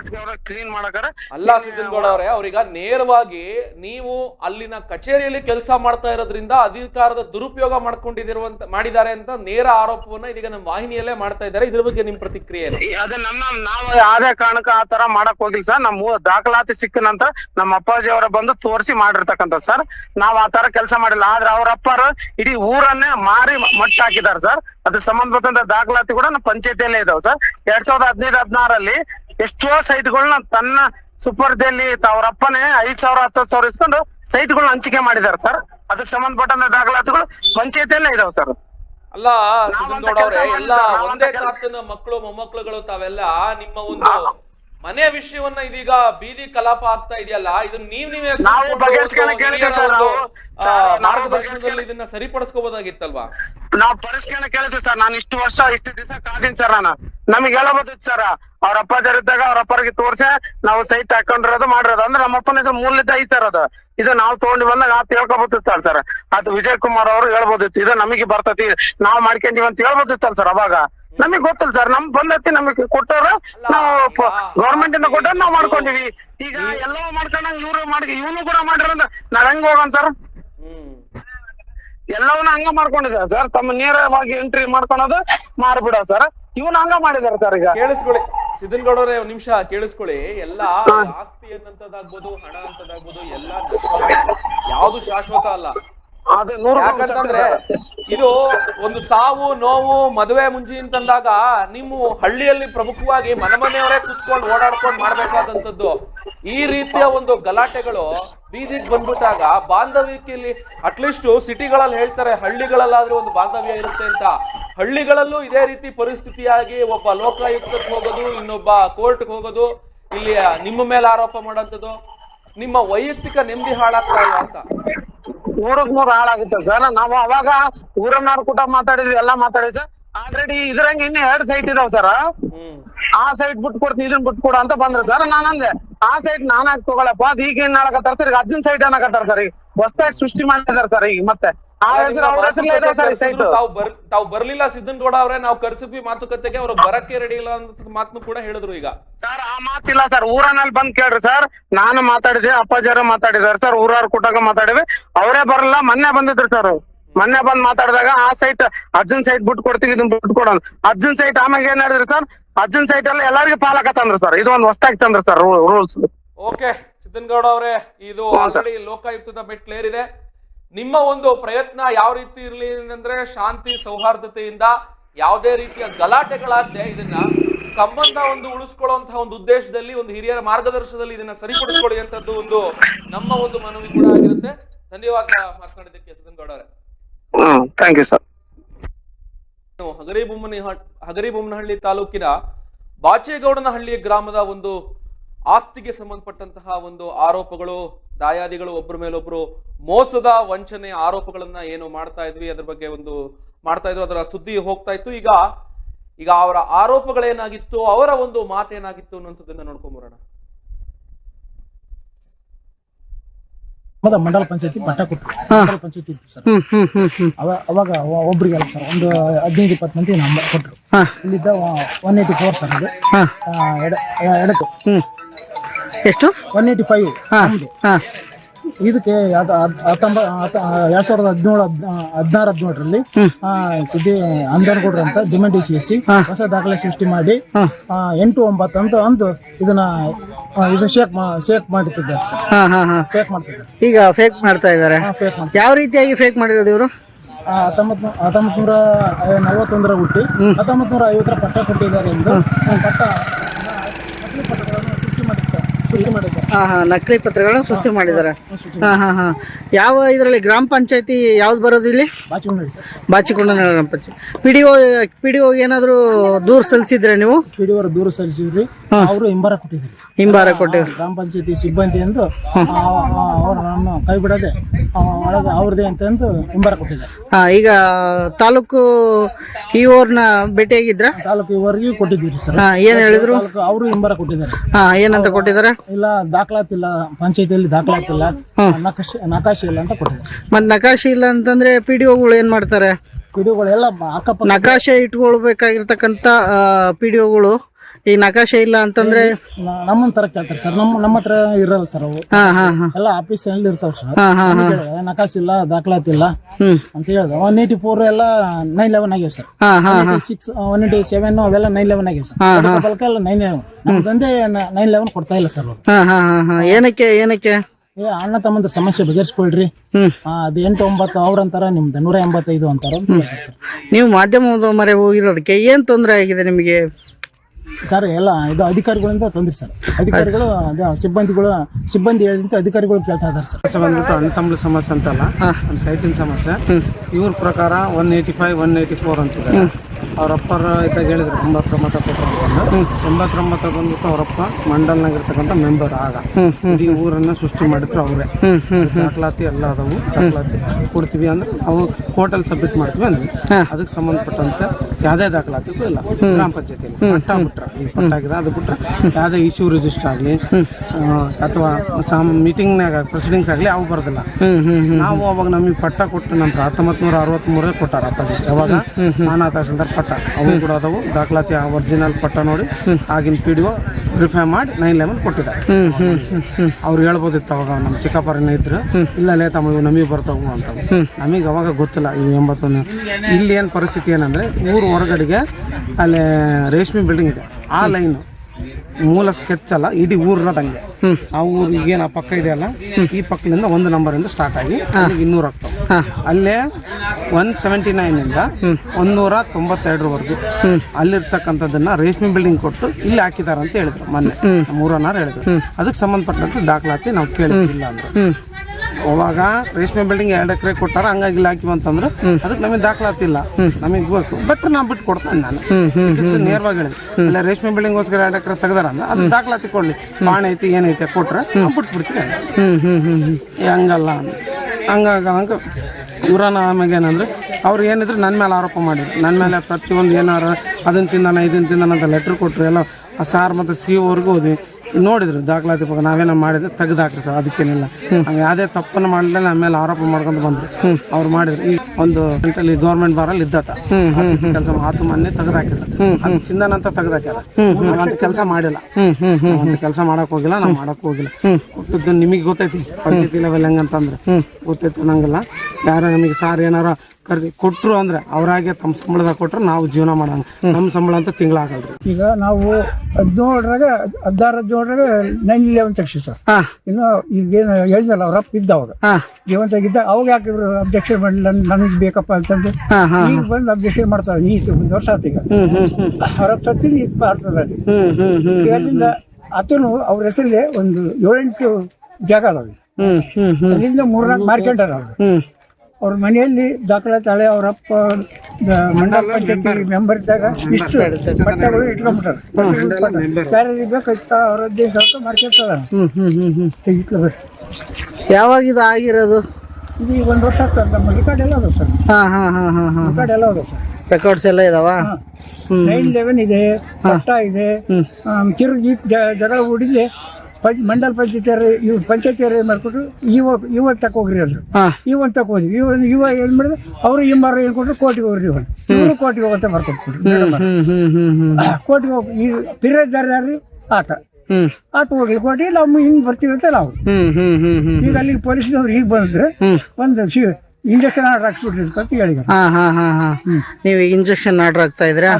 Speaker 4: ಕ್ಲೀನ್ ಮಾಡಕರ
Speaker 1: ಅಲ್ಲ ಸಿದ್ದನಗೌಡ ಅವರೇ ಅವ್ರೀಗ ನೇರವಾಗಿ ನೀವು ಅಲ್ಲಿನ ಕಚೇರಿಯಲ್ಲಿ ಕೆಲಸ ಮಾಡ್ತಾ ಇರೋದ್ರಿಂದ ಅಧಿಕಾರದ ದುರುಪಯೋಗ ಮಾಡ್ಕೊಂಡಿದಿರುವಂತ ಮಾಡಿದ್ದಾರೆ ಅಂತ ನೇರ ಆರೋಪವನ್ನ ಇದೀಗ ನಮ್ಮ ವಾಹಿನಿಯಲ್ಲೇ ಮಾಡ್ತಾ ಇದ್ದಾರೆ. ಇದ್ರ ಬಗ್ಗೆ ನಿಮ್ ಪ್ರತಿಕ್ರಿಯೆ
Speaker 4: ಅದು ನಮ್ಮ ನಾವು ಯಾವ್ದೇ ಕಾರಣಕ್ಕ ಆ ತರ ಮಾಡಕ್ ಹೋಗಿಲ್ಲ ಸರ್. ನಮ್ಮ ದಾಖಲಾತಿ ಸಿಕ್ಕ ನಂತರ ನಮ್ಮ ಅಪ್ಪಾಜಿ ಅವರ ಬಂದು ತೋರಿಸಿ ಮಾಡಿರ್ತಕ್ಕಂಥ ಸರ್. ನಾವ್ ಆ ತರ ಕೆಲಸ ಮಾಡಿಲ್ಲ. ಆದ್ರೆ ಅವ್ರ ಅಪ್ಪರು ಇಡೀ ಊರನ್ನೇ ಮಾರಿ ಮಟ್ಟ ಹಾಕಿದಾರೆ ಸರ್. ಅದ್ರ ಸಂಬಂಧಪಟ್ಟಂತ ದಾಖಲಾತಿ ಕೂಡ ನಮ್ಮ ಪಂಚಾಯತಿಯಲ್ಲೇ ಇದಾವೆ ಸರ್. ಎರಡ್ ಸಾವಿರದ ಹದಿನೈದು ಹದಿನಾರಲ್ಲಿ ಎಷ್ಟೋ ಸೈಟ್ಗಳನ್ನ ತನ್ನ ಸುಪರ್ದಲ್ಲಿ ಅವ್ರ ಅಪ್ಪನೇ ಐದ್ ಸಾವಿರ ಹತ್ತು ಸಾವಿರ ಇಸ್ಕೊಂಡು ಸೈಟ್ಗಳನ್ನ ಹಂಚಿಕೆ ಮಾಡಿದಾರೆ ಸರ್. ಅದಕ್ಕೆ ಸಂಬಂಧಪಟ್ಟಂತ ದಾಖಲಾತಿಗಳು ಪಂಚಾಯತಿಯಲ್ಲೇ ಇದಾವೆ ಸರ್.
Speaker 1: ಅಲ್ಲ ಎಲ್ಲ ಒಂದೇ ತಾತನ ಮಕ್ಕಳು ಮೊಮ್ಮಕ್ಕಳುಗಳು ತಾವೆಲ್ಲ ನಿಮ್ಮ ಒಂದು ಮನೆ ವಿಷಯವನ್ನ ಇದೀಗ ಬೀದಿ ಕಲಾಪ ಆಗ್ತಾ ಇದೆಯಲ್ಲ ಇದನ್ನ ನೀವ್ ನೀವೇ ಇದನ್ನ ಸರಿಪಡಿಸ್ಕೋಬಹುದಾಗಿತ್ತಲ್ವಾ
Speaker 4: ನಾವ್ ಪರಿಸ್ಕೊಂಡ ಕೇಳಿದ್ವಿ ಸರ್ ನಾನು ಇಷ್ಟು ವರ್ಷ ಇಷ್ಟು ದಿವಸ ಕಾದಿನ್ ಸರ್ ನಾನು. ನಮಗೆ ಹೇಳಬಹುದು ಸರ್ ಅವ್ರ ಅಪ್ಪಾಜರ್ ಇದ್ದಾಗ ಅವ್ರ ಅಪ್ಪರಿಗೆ ತೋರ್ಸ ನಾವು ಸೈಟ್ ಹಾಕೊಂಡಿರೋದು ಮಾಡಿರೋದು. ಅಂದ್ರೆ ನಮ್ಮ ಅಪ್ಪನ ಹೆಸರು ಮೂಲದ ಐತಿ ಸರ್ ಅದು. ಇದು ನಾವು ತಗೊಂಡು ಬಂದಾಗ ಆ ತಿಳ್ಕೊಬೋದಿತ್ತಲ್ಲ ಸರ್. ಅದು ವಿಜಯ್ ಕುಮಾರ್ ಅವರು ಹೇಳ್ಬೋದಿತ್ತು. ಇದು ನಮಗೆ ಬರ್ತತಿ ನಾವ್ ಮಾಡ್ಕೊಂಡಿವಿ ಅಂತ ಹೇಳ್ಬೋದಿತ್ತಲ್ಲ ಸರ್ ಅವಾಗ. ನಮಗ್ ಗೊತ್ತಿಲ್ಲ ಸರ್. ನಮ್ ಬಂದತ್ತಿ ನಮಗೆ ಕೊಟ್ಟವ್ರು ನಾವು ಗವರ್ಮೆಂಟ್ ಇಂದ ಕೊಟ್ಟ ನಾವ್ ಮಾಡ್ಕೊಂಡಿವಿ ಈಗ ಎಲ್ಲವೂ ಮಾಡ್ಕೊಂಡಂಗ ಇವ್ರು ಮಾಡಿ ಇವನು ಕೂಡ ಮಾಡಿರೋದು ನಾವ್ ಹೆಂಗ ಹೋಗೋಣ ಸರ್? ಎಲ್ಲವನ್ನ ಹಂಗ ಮಾಡ್ಕೊಂಡಿದ್ದಾರೆ ಸರ್. ತಮ್ಮ ನೇರವಾಗಿ ಎಂಟ್ರಿ ಮಾಡ್ಕೊಳೋದು ಮಾರ್ಬಿಡ ಸರ್. ಇವನ್ ಹಂಗ ಮಾಡಿದಾರೆ ಸರ್ ಈಗ.
Speaker 1: ಕೇಳಿಸ್ಕೊಳ್ಳಿ. ಸಿದ್ದನಗೌಡರೇ ಒಂದ್ ನಿಮಿಷ ಕೇಳಿಸ್ಕೊಳ್ಳಿ. ಎಲ್ಲಾ ಆಸ್ತಿ ಅನ್ನಂತದಾಗ್ಬೋದು ಹಣ ಅಂತದಾಗ್ಬೋದು ಎಲ್ಲಾ. ಯಾವ್ದು ಶಾಶ್ವತ ಅಲ್ಲ. ಯಾಕಂತಂದ್ರೆ ಇದು ಒಂದು ಸಾವು ನೋವು ಮದುವೆ ಮುಂಜಿ ಅಂತಂದಾಗ ನಿಮ್ಮ ಹಳ್ಳಿಯಲ್ಲಿ ಪ್ರಮುಖವಾಗಿ ಮನೆ ಮನೆಯವರೇ ಕುತ್ಕೊಂಡು ಓಡಾಡ್ಕೊಂಡು ಮಾಡ್ಬೇಕಾದಂತದ್ದು ಈ ರೀತಿಯ ಒಂದು ಗಲಾಟೆಗಳು ಬೀದಿಗೆ ಬಂದ್ಬಿಟ್ಟಾಗ ಬಾಂಧವ್ಯಕ್ಕೆಲ್ಲಿ ಅಟ್ಲೀಸ್ಟ್ ಸಿಟಿಗಳಲ್ಲಿ ಹೇಳ್ತಾರೆ ಹಳ್ಳಿಗಳಲ್ಲಾದ್ರೂ ಒಂದು ಬಾಂಧವ್ಯ ಇರುತ್ತೆ ಅಂತ. ಹಳ್ಳಿಗಳಲ್ಲೂ ಇದೇ ರೀತಿ ಪರಿಸ್ಥಿತಿಯಾಗಿ ಒಬ್ಬ ಲೋಕಾಯುಕ್ತಕ್ಕೆ ಹೋಗೋದು ಇನ್ನೊಬ್ಬ ಕೋರ್ಟ್ಗೆ ಹೋಗೋದು ಇಲ್ಲಿ ನಿಮ್ಮ ಮೇಲೆ ಆರೋಪ ಮಾಡೋಂಥದ್ದು ನಿಮ್ಮ ವೈಯಕ್ತಿಕ ನೆಮ್ಮದಿ ಹಾಳಾಗ್ತಾ ಇಲ್ಲ ಅಂತ.
Speaker 4: ನೂರಕ್ ನೂರ್ ಹಾಳಾಗುತ್ತೆ ಸರ್ ನಾವು ಅವಾಗ ಊರನ್ನವ್ರ ಕೂಡ ಮಾತಾಡಿದ್ವಿ, ಎಲ್ಲಾ ಮಾತಾಡಿದ್ವಿ ಸರ್ ಆಲ್ರೆಡಿ ಇದ್ರಂಗ ಇನ್ನು ಎರಡ್ ಸೈಟ್ ಇದಾವ್ ಸರ್ ಆ ಸೈಟ್ ಬಿಟ್ಟು ಕೊಡ್ತೀನಿ ಇದನ್ ಬಿಟ್ಟು ಕೊಡ ಅಂತ ಬಂದ್ರ ಸರ್ ನಾನಂದೆ ಆ ಸೈಟ್ ನಾನಾಗ್ ತಗೊಳಪ್ಪ, ಅದ್ ಈಗ ಏನ್ ಹೇಳಕತ್ತಾರ ಸರ್ ಈಗ ಅರ್ಜುನ್ ಸೈಟ್ ಅನ್ನಕತ್ತಾರ ಸರ್ ಈಗ ಹೊಸದಾಗಿ ಸೃಷ್ಟಿ ಮಾಡಿದಾರ್ ಸರ್ ಈಗ ಮತ್ತೆ. ಆ ಹೆಸರು ಅವ್ರ ಗೌಡ
Speaker 1: ಅವ್ರೆ ತಾವು ತಾವು ಬರ್ಲಿಲ್ಲ ನಾವು ಕರ್ಸಿದ್ವಿ ಮಾತುಕತೆಗೆ ಅವರು ಬರಕ್ಕೆ ರೆಡಿ ಇಲ್ಲ ಅಂತ ಮಾತನ್ನು ಕೂಡ ಹೇಳಿದ್ರು ಈಗ.
Speaker 4: ಸರ್ ಆ ಮಾತಿಲ್ಲ ಸರ್ ಊರನಲ್ಲಿ ಬಂದ್ ಕೇಳ್ರಿ ಸರ್. ನಾನು ಮಾತಾಡಿದೆ ಅಪ್ಪಾಜಾರ ಮಾತಾಡಿದಾರೆ ಸರ್ ಊರಾರ್ ಕೂಟಾಗ ಮಾತಾಡಿವಿ ಅವರೇ ಬರಲ್ಲ ಮೊನ್ನೆ ಬಂದಿದ್ರು ಸರ್ ಮೊನ್ನೆ ಬಂದ್ ಮಾತಾಡಿದಾಗ ಆ ಸೈಟ್ ಅರ್ಜುನ್ ಸೈಟ್ ಬಿಟ್ಟು ಕೊಡ್ತೀವಿ ಇದನ್ನ ಬಿಟ್ಟು ಕೊಡೋಣ. ಅರ್ಜುನ್ ಸೈಟ್ ಆಮೇಲೆ ಏನ್ ಹೇಳಿದ್ರಿ ಸರ್ ಅಜ್ಜನ್ ಸೈಟ್ ಅಲ್ಲಿ ಎಲ್ಲರಿಗೂ ಪಾಲಕ ತಂದ್ರು ಸರ್. ಇದು ಒಂದ್ ಹೊಸ್ತಾಗಿ ತಂದ್ರು ಸರ್ ರೂಲ್ಸ್
Speaker 1: ಓಕೆ ಸಿದ್ದನಗೌಡ ಅವರೇ ಇದು ಆಲ್ರೆಡಿ ಲೋಕಾಯುಕ್ತದ ಮೆಟ್ಲೇರಿದೆ ನಿಮ್ಮ ಒಂದು ಪ್ರಯತ್ನ ಯಾವ ರೀತಿ ಇರಲಿ ಅಂದ್ರೆ ಶಾಂತಿ ಸೌಹಾರ್ದತೆಯಿಂದ ಯಾವುದೇ ರೀತಿಯ ಗಲಾಟೆಗಳಾದ್ರೆ ಇದನ್ನ ಸಂಬಂಧ ಒಂದು ಉಳಿಸ್ಕೊಳ್ಳುವಂತಹ ಒಂದು ಉದ್ದೇಶದಲ್ಲಿ ಒಂದು ಹಿರಿಯರ ಮಾರ್ಗದರ್ಶನದಲ್ಲಿ ಇದನ್ನ ಸರಿಪಡಿಸ್ಕೊಳ್ಳಿ ಅಂತದ್ದು ಒಂದು ನಮ್ಮ ಒಂದು ಮನವಿ ಕೂಡ ಆಗಿರುತ್ತೆ. ಧನ್ಯವಾದ ಮಾತನಾಡಿದ್ದಕ್ಕೆ ಅವರೇ.
Speaker 4: ಯು ಸರ್
Speaker 1: ಇನ್ನು ಹಗರಿಬೊಮ್ಮನಿ ಹಗರಿಬೊಮ್ಮನಹಳ್ಳಿ ತಾಲೂಕಿನ ಬಾಚೇಗೌಡನಹಳ್ಳಿ ಗ್ರಾಮದ ಒಂದು ಆಸ್ತಿಗೆ ಸಂಬಂಧಪಟ್ಟಂತಹ ಒಂದು ಆರೋಪಗಳು ದಾಯಾದಿಗಳು ಒಬ್ಬರ ಮೇಲೊಬ್ರು ಮೋಸದ ವಂಚನೆ ಆರೋಪಗಳನ್ನ ಏನು ಮಾಡ್ತಾ ಇದ್ವಿ ಅದ್ರ ಬಗ್ಗೆ ಒಂದು ಮಾಡ್ತಾ ಇದ್ರು ಅದರ ಸುದ್ದಿ ಹೋಗ್ತಾ ಇತ್ತು. ಈಗ ಈಗ ಅವರ ಆರೋಪಗಳೇನಾಗಿತ್ತು ಅವರ ಒಂದು ಮಾತೇನಾಗಿತ್ತು ಅನ್ನೋಂಥದ್ದನ್ನ ನೋಡ್ಕೊಂಬರೋಣ
Speaker 5: ಮಂಡಲ ಪಂಚಾಯತಿ ಪಟ್ಟ ಕೊಟ್ಟರು ಮಂಡಲ ಪಂಚಾಯತಿ ಇತ್ತು ಸರ್. ಅವಾಗ ಒಬ್ರಿಗೆ ಅಲ್ಲ ಸರ್ ಒಂದು ಹದಿನೈದು ಇಪ್ಪತ್ತು ಮಂದಿ ನಂಬರ್ ಕೊಟ್ಟರು ಇಲ್ಲಿದ್ದ ಒನ್ ಏಯ್ಟಿ ಫೋರ್ ಸರ್ ಅದು. ಎಡಕ್ಕೆ
Speaker 2: ಎಷ್ಟು?
Speaker 5: ಒನ್ ಏಯ್ಟಿ ಫೈವ್ ಇದಕ್ಕೆ ಹತ್ತೊಂಬ ಹತ್ತ- ಎರಡ್ ಸಾವಿರದ ಹದಿನೇಳು ಹದಿನಾರು ಹದಿನೇಳರಲ್ಲಿ ಸಿದ್ದಿ ಅಂದನಗೌಡ್ರು ಅಂತ ಡಿಮ್ಯಾಂಡ್ ಇಸಿ ಹೊಸ ದಾಖಲೆ ಸೃಷ್ಟಿ ಮಾಡಿ ಎಂಟು ಒಂಬತ್ತು ಅಂತ ಅಂದು ಇದನ್ನ ಇದು ಶೇಕ್ ಶೇಕ್ ಮಾಡ್ತಿದ್ದಾರೆ ಫೇಕ್
Speaker 2: ಹಾ ಹಾ ಹಾ.
Speaker 5: ಮಾಡ್ತಿದ್ದಾರೆ.
Speaker 2: ಈಗ ಫೇಕ್ ಮಾಡ್ತಾ ಇದ್ದಾರೆ. ಯಾವ ರೀತಿಯಾಗಿ ಫೇಕ್ ಮಾಡಿರೋದು ಇವರು?
Speaker 5: ಹತ್ತೊಂಬತ್ ಹತ್ತೊಂಬತ್ ನೂರ ನಲವತ್ತೊಂದರ ಹುಟ್ಟಿ ಹತ್ತೊಂಬತ್ ನೂರ ಐವತ್ತರ ಪಟ್ಟ ಕೊಟ್ಟಿದ್ದಾರೆ ಎಂದು ಪಟ್ಟ ಮಾಡಿದ್ದಾರೆ ಸೃಷ್ಟಿ ಮಾಡಿದ್ದಾರೆ
Speaker 2: ಹಾ ಹಾ ನಕಲಿ ಪತ್ರಗಳನ್ನ ಸೃಷ್ಟಿ ಮಾಡಿದ್ದಾರೆ. ಹಾ ಹಾ ಹಾ ಯಾವ ಇದರಲ್ಲಿ ಗ್ರಾಮ ಪಂಚಾಯತಿ ಯಾವ್ದು ಬರೋದು ಇಲ್ಲಿ?
Speaker 5: ಬಾಚಿಕೊಂಡಿ
Speaker 2: ಗ್ರಾಮ ಪಂಚಾಯತಿ. P D O P D ಏನಾದರೂ ದೂರ ಸಲ್ಲಿಸಿದ್ರೆ ನೀವು?
Speaker 5: ಪಿಡಿಯವರು ದೂರ ಸಲ್ಲಿಸಿದ್ರಿ. ಅವರು ಹಿಂಬಾರ ಕೊಟ್ಟಿದ್ರು.
Speaker 2: ಹಿಂಬಾರ ಕೊಟ್ಟಿದ್ರು.
Speaker 5: ಗ್ರಾಮ ಪಂಚಾಯತಿ ಸಿಬ್ಬಂದಿ ಎಂದು ಅವರನ್ನು ಕೈ ಬಿಡದೆ ಅವ್ರದೇ ಅಂತಂದು ಹಿಂಬಾರ ಕೊಟ್ಟಿದ್ದಾರೆ.
Speaker 2: ಹಾ ಈಗ ತಾಲೂಕು ಈ ಊರ್ನ ಭೇಟಿಯಾಗಿದ್ರ?
Speaker 5: ತಾಲೂಕು ಇವರೆಗೂ ಕೊಟ್ಟಿದ್ದೀರಿ ಸರ್.
Speaker 2: ಹಾ ಏನ್ ಹೇಳಿದ್ರು?
Speaker 5: ಅವರು ಹಿಂಬಾರ ಕೊಟ್ಟಿದ್ದಾರೆ.
Speaker 2: ಹಾ ಏನಂತ ಕೊಟ್ಟಿದ್ದಾರೆ?
Speaker 5: ಇಲ್ಲ ದಾಖಲಾತಿಲ್ಲ ಪಂಚಾಯತಿಯಲ್ಲಿ ದಾಖಲಾತಿ ಇಲ್ಲ ನಕಾಶಿ ಇಲ್ಲ ಅಂತ ಕೊಟ್ಟಿದ್ದಾರೆ.
Speaker 2: ಮತ್ ನಕಾಶೆ ಇಲ್ಲ ಅಂತಂದ್ರೆ ಪಿ ಡಿ ಒಗಳು ಏನ್ ಮಾಡ್ತಾರೆ?
Speaker 5: ಪಿಡಿಒಗಳೆಲ್ಲ ಅಕ್ಕಪಕ್ಕ
Speaker 2: ನಕಾಶೆ ಇಟ್ಕೊಳ್ಬೇಕಾಗಿರ್ತಕ್ಕಂತ ಪಿ ಡಿ ಒಗಳು ಈ ನಕಾಶೆ ಇಲ್ಲ ಅಂತಂದ್ರೆ?
Speaker 5: ನಮ್ಮನ್ ತರ ಕೇಳ್ತಾರೆ ಸರ್. ನಮ್ಮ ನಮ್ಮ ಹತ್ರ ಇರಲ್ಲ ಸರ್ ಅವು.
Speaker 2: ಹಾ ಹಾ ಹಾ.
Speaker 5: ಎಲ್ಲ ಆಫೀಸ್ನಲ್ಲಿ ಇರ್ತಾವ ಸರ್.
Speaker 2: ಹಾ ಹಾ
Speaker 5: ನಮ್ಗೆ ಹೇಳಿದೆ, ನಕಾಶೆ ಇಲ್ಲ ದಾಖಲಾತಿ ಇಲ್ಲ
Speaker 2: ಹ್ಮ್.
Speaker 5: ಅಂತ ಹೇಳಿದ್ರು ಒನ್ ಏಯ್ಟಿ ಫೋರ್ ಎಲ್ಲ ನೈನ್ ಲೆವೆನ್ ಆಗ್ಯಾವ ಸರ್.
Speaker 2: ಹಾ ಹಾ
Speaker 5: ಸಿಕ್ಸ್ ಒನ್ ಏಯ್ಟಿ ಸೆವೆನ್ ಅವೆಲ್ಲ ನೈನ್ ಲೆವೆನ್ ಆಗ್ಯಾವ ಸರ್. ಬಲ್ಕ ಎಲ್ಲ ನೈನ್ ಲೆವೆನ್ ನಮ್ಮ ತಂದೆ ನೈನ್ ಲೆವೆನ್ ಕೊಡ್ತಾ ಇಲ್ಲ ಸರ್ ಅವರು.
Speaker 2: ಹಾ ಹಾ ಹಾ ಹಾ. ಏನಕ್ಕೆ ಏನಕ್ಕೆ?
Speaker 5: ಏ ಅಣ್ಣ ತಮ್ಮಂದ ಸಮಸ್ಯೆ ಬಗೆಹರಿಸ್ಕೊಳ್ರಿ.
Speaker 2: ಹ್ಮ್.
Speaker 5: ಆ, ಅದು ಎಂಟು ಒಂಬತ್ತು ಅವ್ರ ಅಂತಾರ ನಿಮ್ದು ನೂರ ಎಂಬತ್ತೈದು ಅಂತಾರ ಅಂತ ಹೇಳ್ತಾರೆ ಸರ್.
Speaker 2: ನೀವು ಮಾಧ್ಯಮದ ಮರೆ ಹೋಗಿರೋದಕ್ಕೆ ಏನ್ ತೊಂದರೆ ಆಗಿದೆ ನಿಮಗೆ?
Speaker 5: ಸರ್ ಎಲ್ಲ ಇದು ಅಧಿಕಾರಿಗಳಿಂದ ತೊಂದ್ರೆ ಸರ್. ಅಧಿಕಾರಿಗಳು ಅದೇ ಸಿಬ್ಬಂದಿಗಳು ಸಿಬ್ಬಂದಿ ಹೇಳಿದಂತೆ ಅಧಿಕಾರಿಗಳು ಕೇಳ್ತಾ ಇದ್ದಾರೆ ಸರ್.
Speaker 6: ಸಮಸ್ಯೆ ಬಂದ್ಬಿಟ್ಟು ಅಣ್ಣ ತಮ್ಮ ಸಮಸ್ಯೆ ಅಂತಲ್ಲ ನಮ್ಮ ಸೈಟಿನ ಸಮಸ್ಯೆ. ಇವ್ರ ಪ್ರಕಾರ one eighty five one eighty four ಅಂತಿದ್ದಾರೆ. ಅವ್ರ ಅಪ್ಪರ ಇದ್ದಾಗ ಹೇಳಿದ್ರು ಎಂಬತ್ತೊಂಬತ್ತ ಎಂಬತ್ತೊಂಬತ್ತ ಬಂದ್ಬಿಟ್ಟು ಅವರಪ್ಪ ಮಂಡಲ್ನಾಗ ಇರ್ತಕ್ಕಂಥ ಮೆಂಬರ್ ಆಗ. ಇಡೀ ಊರನ್ನ ಸೃಷ್ಟಿ ಮಾಡಿದ್ರು ಅವರೇ. ದಾಖಲಾತಿ ಎಲ್ಲ ಅದಾವು ದಾಖಲಾತಿ ಕೊಡ್ತೀವಿ ಅಂದ್ರೆ ಅವು ಕೋರ್ಟಲ್ಲಿ ಸಬ್ಮಿಟ್ ಮಾಡ್ತೀವಿ ಅಂದ್ವಿ ಅದಕ್ಕೆ ಸಂಬಂಧಪಟ್ಟಂತೆ ಯಾವುದೇ ದಾಖಲಾತಿಗೂ ಇಲ್ಲ. ಗ್ರಾಮ ಪಂಚಾಯತಿ ಪಟ್ಟ ಬಿಟ್ರೆ ಈ ಪಟ್ಟ ಆಗಿದೆ ಅದು ಬಿಟ್ರೆ ಯಾವುದೇ ಇಶ್ಯೂ ರಿಜಿಸ್ಟರ್ ಆಗಲಿ ಅಥವಾ ಸಾಮ್ ಮೀಟಿಂಗ್ನಾಗ ಪ್ರೊಸೀಡಿಂಗ್ಸ್ ಆಗಲಿ ಅವು ಬರೋದಿಲ್ಲ. ನಾವು ಅವಾಗ ನಮಗೆ ಪಟ್ಟ ಕೊಟ್ಟ ನಂತರ ಹತ್ತೊಂಬತ್ತು ನೂರ ಅರವತ್ತ್ಮೂರೇ ಕೊಟ್ಟಾರ ಅಪ್ಪಾಜಿ ಯಾವಾಗ ನಾನಾ ತಹಸೀಲ್ದಾರ್ ಪಟ್ಟ ಅವು ಕೂಡ ಅದಾವು. ದಾಖಲಾತಿ ಒರಿಜಿನಲ್ ಪಟ್ಟ ನೋಡಿ ಆಗಿನ ಪಿ ಡಿ ಒ ವೆರಿಫೈ ಮಾಡಿ ನೈನ್ ಲೆವೆನ್ ಕೊಟ್ಟಿದ್ದಾರೆ. ಅವ್ರು ಹೇಳ್ಬೋದಿತ್ತು ಅವಾಗ ನಮ್ಮ ಚಿಕ್ಕಪ್ಪರನ್ನ ಇದ್ರು. ಇಲ್ಲ ಲೇ ತಮ್ಮ ಇವು ನಮಗೆ ಬರ್ತಾವು ಅಂತ. ನಮಗೆ ಅವಾಗ ಗೊತ್ತಿಲ್ಲ ಈ ಎಂಬತ್ತೊಂದು. ಇಲ್ಲಿ ಏನು ಪರಿಸ್ಥಿತಿ ಏನಂದರೆ ಊರು ಹೊರಗಡೆಗೆ ಅಲ್ಲಿ ರೇಷ್ಮೆ ಬಿಲ್ಡಿಂಗ್ ಇದೆ. ಆ ಲೈನು ಮೂಲ ಸ್ಕೆಚ್ ಅಲ್ಲ ಇಡೀ ಊರಿನದಂಗೆ ಆ ಊರು ಈಗೇನು ಆ ಪಕ್ಕ ಇದೆಯಲ್ಲ ಈ ಪಕ್ಕದಿಂದ ಒಂದು ನಂಬರಿಂದ ಸ್ಟಾರ್ಟ್ ಆಗಿ ಇನ್ನೂರ ಇನ್ನೂರು ಆಗ್ತಾವೆ. ಅಲ್ಲೇ ಒನ್ ಸೆವೆಂಟಿ ನೈನಿಂದ ಒಂದೂರ ತೊಂಬತ್ತೆರಡರವರೆಗೂ. ಅಲ್ಲಿರ್ತಕ್ಕಂಥದ್ದನ್ನ ರೇಷ್ಮೆ ಬಿಲ್ಡಿಂಗ್ ಕೊಟ್ಟು ಇಲ್ಲಿ ಹಾಕಿದಾರ ಅಂತ ಹೇಳಿದ್ರು ಮೊನ್ನೆ. ಮೂರನಾರು ಹೇಳಿದ್ರು. ಅದಕ್ಕೆ ಸಂಬಂಧಪಟ್ಟಂತೆ ದಾಖಲಾತಿ ನಾವು ಕೇಳಿಲ್ಲ ಅಂದ್ರೆ ಅವಾಗ ರೇಷ್ಮೆ ಬಿಲ್ಡಿಂಗ್ ಎರಡು ಎಕರೆ ಕೊಟ್ಟಾರ ಹಂಗಾಗಿ ಹಾಕಿವಿ ಅಂತಂದ್ರೆ ಅದಕ್ಕೆ ನಮಗೆ ದಾಖಲಾತಿ ಇಲ್ಲ ನಮಗೆ ಬೇಕು ಬಟ್ ನಾ ಬಿಟ್ಟು ಕೊಡ್ತೇನೆ ನಾನು. ನೇರವಾಗಿ ಹೇಳಿದೆ. ಇಲ್ಲ ರೇಷ್ಮೆ ಬಿಲ್ಡಿಂಗ್ಗೋಸ್ಕರ ಎರಡು ಎಕರೆ ತೆಗ್ದಾರ ಅಂದ್ರೆ ಅದು ದಾಖಲಾತಿ ಕೊಡ್ಲಿ. ಮಾಣ ಐತಿ ಏನೈತೆ ಕೊಟ್ರೆ ನಾ ಬಿಟ್ಬಿಡ್ತೀನಿ ಹ್ಮ್ ಹ್ಮ್ ಹಂಗಲ್ಲ. ಹಂಗಾಗ ಇವ್ರನ್ನ ಆಮ್ಯಾಗ ಏನಂದ್ರೆ ಅವ್ರು ಏನಿದ್ರು ನನ್ನ ಮೇಲೆ ಆರೋಪ ಮಾಡಿದ್ರು. ನನ್ನ ಮೇಲೆ ಪ್ರತಿಯೊಂದು ಏನಾರ ಅದನ್ನ ತಿಂದಾನ ಇದನ್ನ ತಿಂದಾನ ಅಂತ ಲೆಟ್ರ್ ಕೊಟ್ಟರು ಎಲ್ಲ ಆ ಸಾರ್ ಮತ್ತು ಸಿ ಓವರೆಗೂ ಹೋದ್ವಿ. ನೋಡಿದ್ರು ದಾಖಲಾತಿ ಪಕ್ಕ ನಾವೇನೋ ಮಾಡಿದ್ರೆ ತೆಗ್ದಾಕ್ರಿ ಸರ್ ಅದಕ್ಕೇನಿಲ್ಲ. ಹಂಗೆ ಯಾವುದೇ ತಪ್ಪನ್ನು ಮಾಡಲಿಲ್ಲ ನಮ್ಮ ಮೇಲೆ ಆರೋಪ ಮಾಡ್ಕೊಂಡು ಬಂದ್ರು. ಅವ್ರು ಮಾಡಿದ್ರು. ಈ ಒಂದು ಗಂಟಲ್ಲಿ ಗೌರ್ಮೆಂಟ್ ಬಾರಲ್ಲಿ ಇದ್ದಾತ ಕೆಲಸ ಆತು ಮೊನ್ನೆ ತೆಗ್ದಾಕಿದ್ರು. ಅದು ಚಿಂದನ ಅಂತ ತೆಗ್ದಾಕ್ಯಾರ. ಅಂತ ಕೆಲಸ ಮಾಡಿಲ್ಲ. ಅಂತ ಕೆಲಸ ಮಾಡಕ್ ಹೋಗಿಲ್ಲ ನಾವು ಮಾಡಕ್ ಹೋಗಿಲ್ಲ. ಕೊಟ್ಟಿದ್ದು ನಿಮಗೆ ಗೊತ್ತೈತಿ ಪಂಚಾಯತಿ ಲೆವೆಲ್ ಹೆಂಗಂತಂದ್ರೆ. ಗೊತ್ತೈತಿ ಅನ್ನಂಗಿಲ್ಲ ಯಾರು ನಮಗೆ ಸಾರ್ ಏನಾರ ಕರ್ದಿ ಕೊಟ್ರು ಅಂದ್ರೆ ಅವ್ರಾಗೆ ತಮ್ಮ ಸಂಬಳದಾಗ ಕೊಟ್ರು ನಾವು ಜೀವನ ಮಾಡೋಣ. ನಮ್ಮ ಸಂಬಳ ಅಂತ ತಿಂಗಳಾಗಲ್ರಿ.
Speaker 7: ಈಗ ನಾವು ಹದಿನೇಳರಾಗ ಹದಿನಾರು ಹದಿನೇಳರಾಗ ನೈನ್ ಇಲೆವೆನ್ ತೆಗ್ಸಿ ಸರ್. ಇನ್ನು ಈಗೇನು ಹೇಳಿದ್ನಲ್ಲ ಅವ್ರ ಅಪ್ಪ ಇದ್ದ ಅವಾಗ.
Speaker 2: ಜೀವಂತ
Speaker 7: ಇದ್ದ ಅವಾಗ ಯಾಕೆ ಇವರು ಅಬ್ಜೆಕ್ಷನ್ ಮಾಡಿಲ್ಲ ನನಗೆ ಬೇಕಪ್ಪ ಅಂತಂದು. ಈಗ ಬಂದು ಅಬ್ಜೆಕ್ಷನ್ ಮಾಡ್ತಾರೆ ಈ ಒಂದು ವರ್ಷ ಆತ ಈಗ. ಅವ್ರ ಅಪ್ಪ ಸತ್ತಿ ಇದು
Speaker 2: ಹ್ಮ್
Speaker 7: ಅಲ್ಲಿಂದ ಆತನು ಅವ್ರ ಹೆಸರಲ್ಲಿ ಒಂದು ಏಳೆಂಟು ಜಾಗ ಅದಾವೆ. ಅಲ್ಲಿಂದ ಮೂರ್ನಾಲ್ಕು ಮಾರ್ಕೆಟ್
Speaker 2: ಅದಾವೆ.
Speaker 7: ಅವ್ರ ಮನೆಯಲ್ಲಿ ದಾಖಲಾತಾಳೆ ಅವರಪ್ಪ ಅವ್ರ ಅಪ್ಪ ದ- ಮಂಡಲ ಪಂಚಾಯತಿ ಮೆಂಬರ್ ಇದ್ದಾಗ ಇಷ್ಟು ಪಟ್ಟಗಳು ಇಟ್ಕೊಂಡ್ಬಿಟ್ಟಾರೆ. ಬೇರೆ ಬೇಕಾಯ್ತ ಅವ್ರ ಮಾರ್ಕೆಟ್ ಸಾವಿರ ಮಾಡ್ಕೊಳ್ತಾರ
Speaker 2: ಹ್ಮ್ ಹ್ಮ್ ಹ್ಮ್ ಹ್ಮ್.
Speaker 7: ತೆಗಿತ್ಲ ಬರ್ರಿ
Speaker 2: ಯಾವಾಗ ಇದು ಆಗಿರೋದು?
Speaker 7: ಇದು ಈಗ ಒಂದು ವರ್ಷ ಸರ್ ನಮ್ಮ ರೆಕಾರ್ಡ್ ಎಲ್ಲ ಅದಾವ ಸರ್.
Speaker 2: ಹಾ ಹಾ ಹಾ ಹಾ ಹಾಂ.
Speaker 7: ರೆಕಾರ್ಡ್ ಎಲ್ಲ ಅದಾವ ಸರ್.
Speaker 2: ರೆಕಾರ್ಡ್ಸ್ ಎಲ್ಲ ಇದಾವ?
Speaker 7: ನೈನ್ ಲೆವೆನ್ ಇದೆ ಕಷ್ಟ ಇದೆ ತಿರುಗಿ ಹುಡುಗಿ ಜಗಳ ಹೂಡಿದೆ ಪಂಚ್ ಮಂಡಲ ಪಂಚಾಯತಿಯವ್ರು ಇವ್ ಪಂಚಾಯತಿಯವ್ರು ಏನು ಮಾಡ್ಕೊಟ್ರು? ಇವ ಇವಾಗ ತಕ ಹೋಗ್ರಿ ಅಂದ್ರು.
Speaker 2: ಇವಾಗ
Speaker 7: ಇವನ್ ತಕ ಹೋದ್ವಿ. ಇವ ಇವ ಏನು ಮಾಡಿದ್ರೆ? ಅವರು ಈ ಮರ ಏನ್ ಕೊಟ್ಟರು ಕೋಟಿಗೆ ಹೋಗ್ರಿ ಇವನ್ ಇವರು ಕೋಟಿಗೆ ಹೋಗಂತ ಮಾಡ್ಕೊಟ್ಬಿಟ್ರು. ಮೇಡಮ್
Speaker 2: ಹ್ಮ್ ಹ್ಮ್ ಹ್ಮ್ ಹ್ಮ್
Speaker 7: ಕೋಟಿಗೆ ಹೋಗಿ ಈ ಪಿರಿಯದಾರ ಯಾರ್ರಿ? ಆತ.
Speaker 2: ಹ್ಮ್.
Speaker 7: ಆತ ಹೋಗ್ಲಿ ಕೋಟಿ ನಾವು ಹಿಂಗ್ ಬರ್ತೀವಿ ಅಂತ ನಾವು.
Speaker 2: ಹ್ಮ್ ಹ್ಮ್ ಹ್ಮ್ ಹ್ಮ್
Speaker 7: ಈಗ ಅಲ್ಲಿ ಪೊಲೀಸ್ನವ್ರು ಈಗ ಬಂದ್ರೆ ಒಂದು ಸಿ ಇಂಜೆಕ್ಷನ್ ಆರ್ಡರ್ ಹಾಕ್ಸ್ಬಿಟ್ರಿ ಅಂತ ಹೇಳಿ
Speaker 2: ಹಾ ಹಾ ಹಾ ಹಾ. ನೀವು ಇಂಜೆಕ್ಷನ್ ಆರ್ಡರ್ ಆಗ್ತಾ ಇದ್ರಾ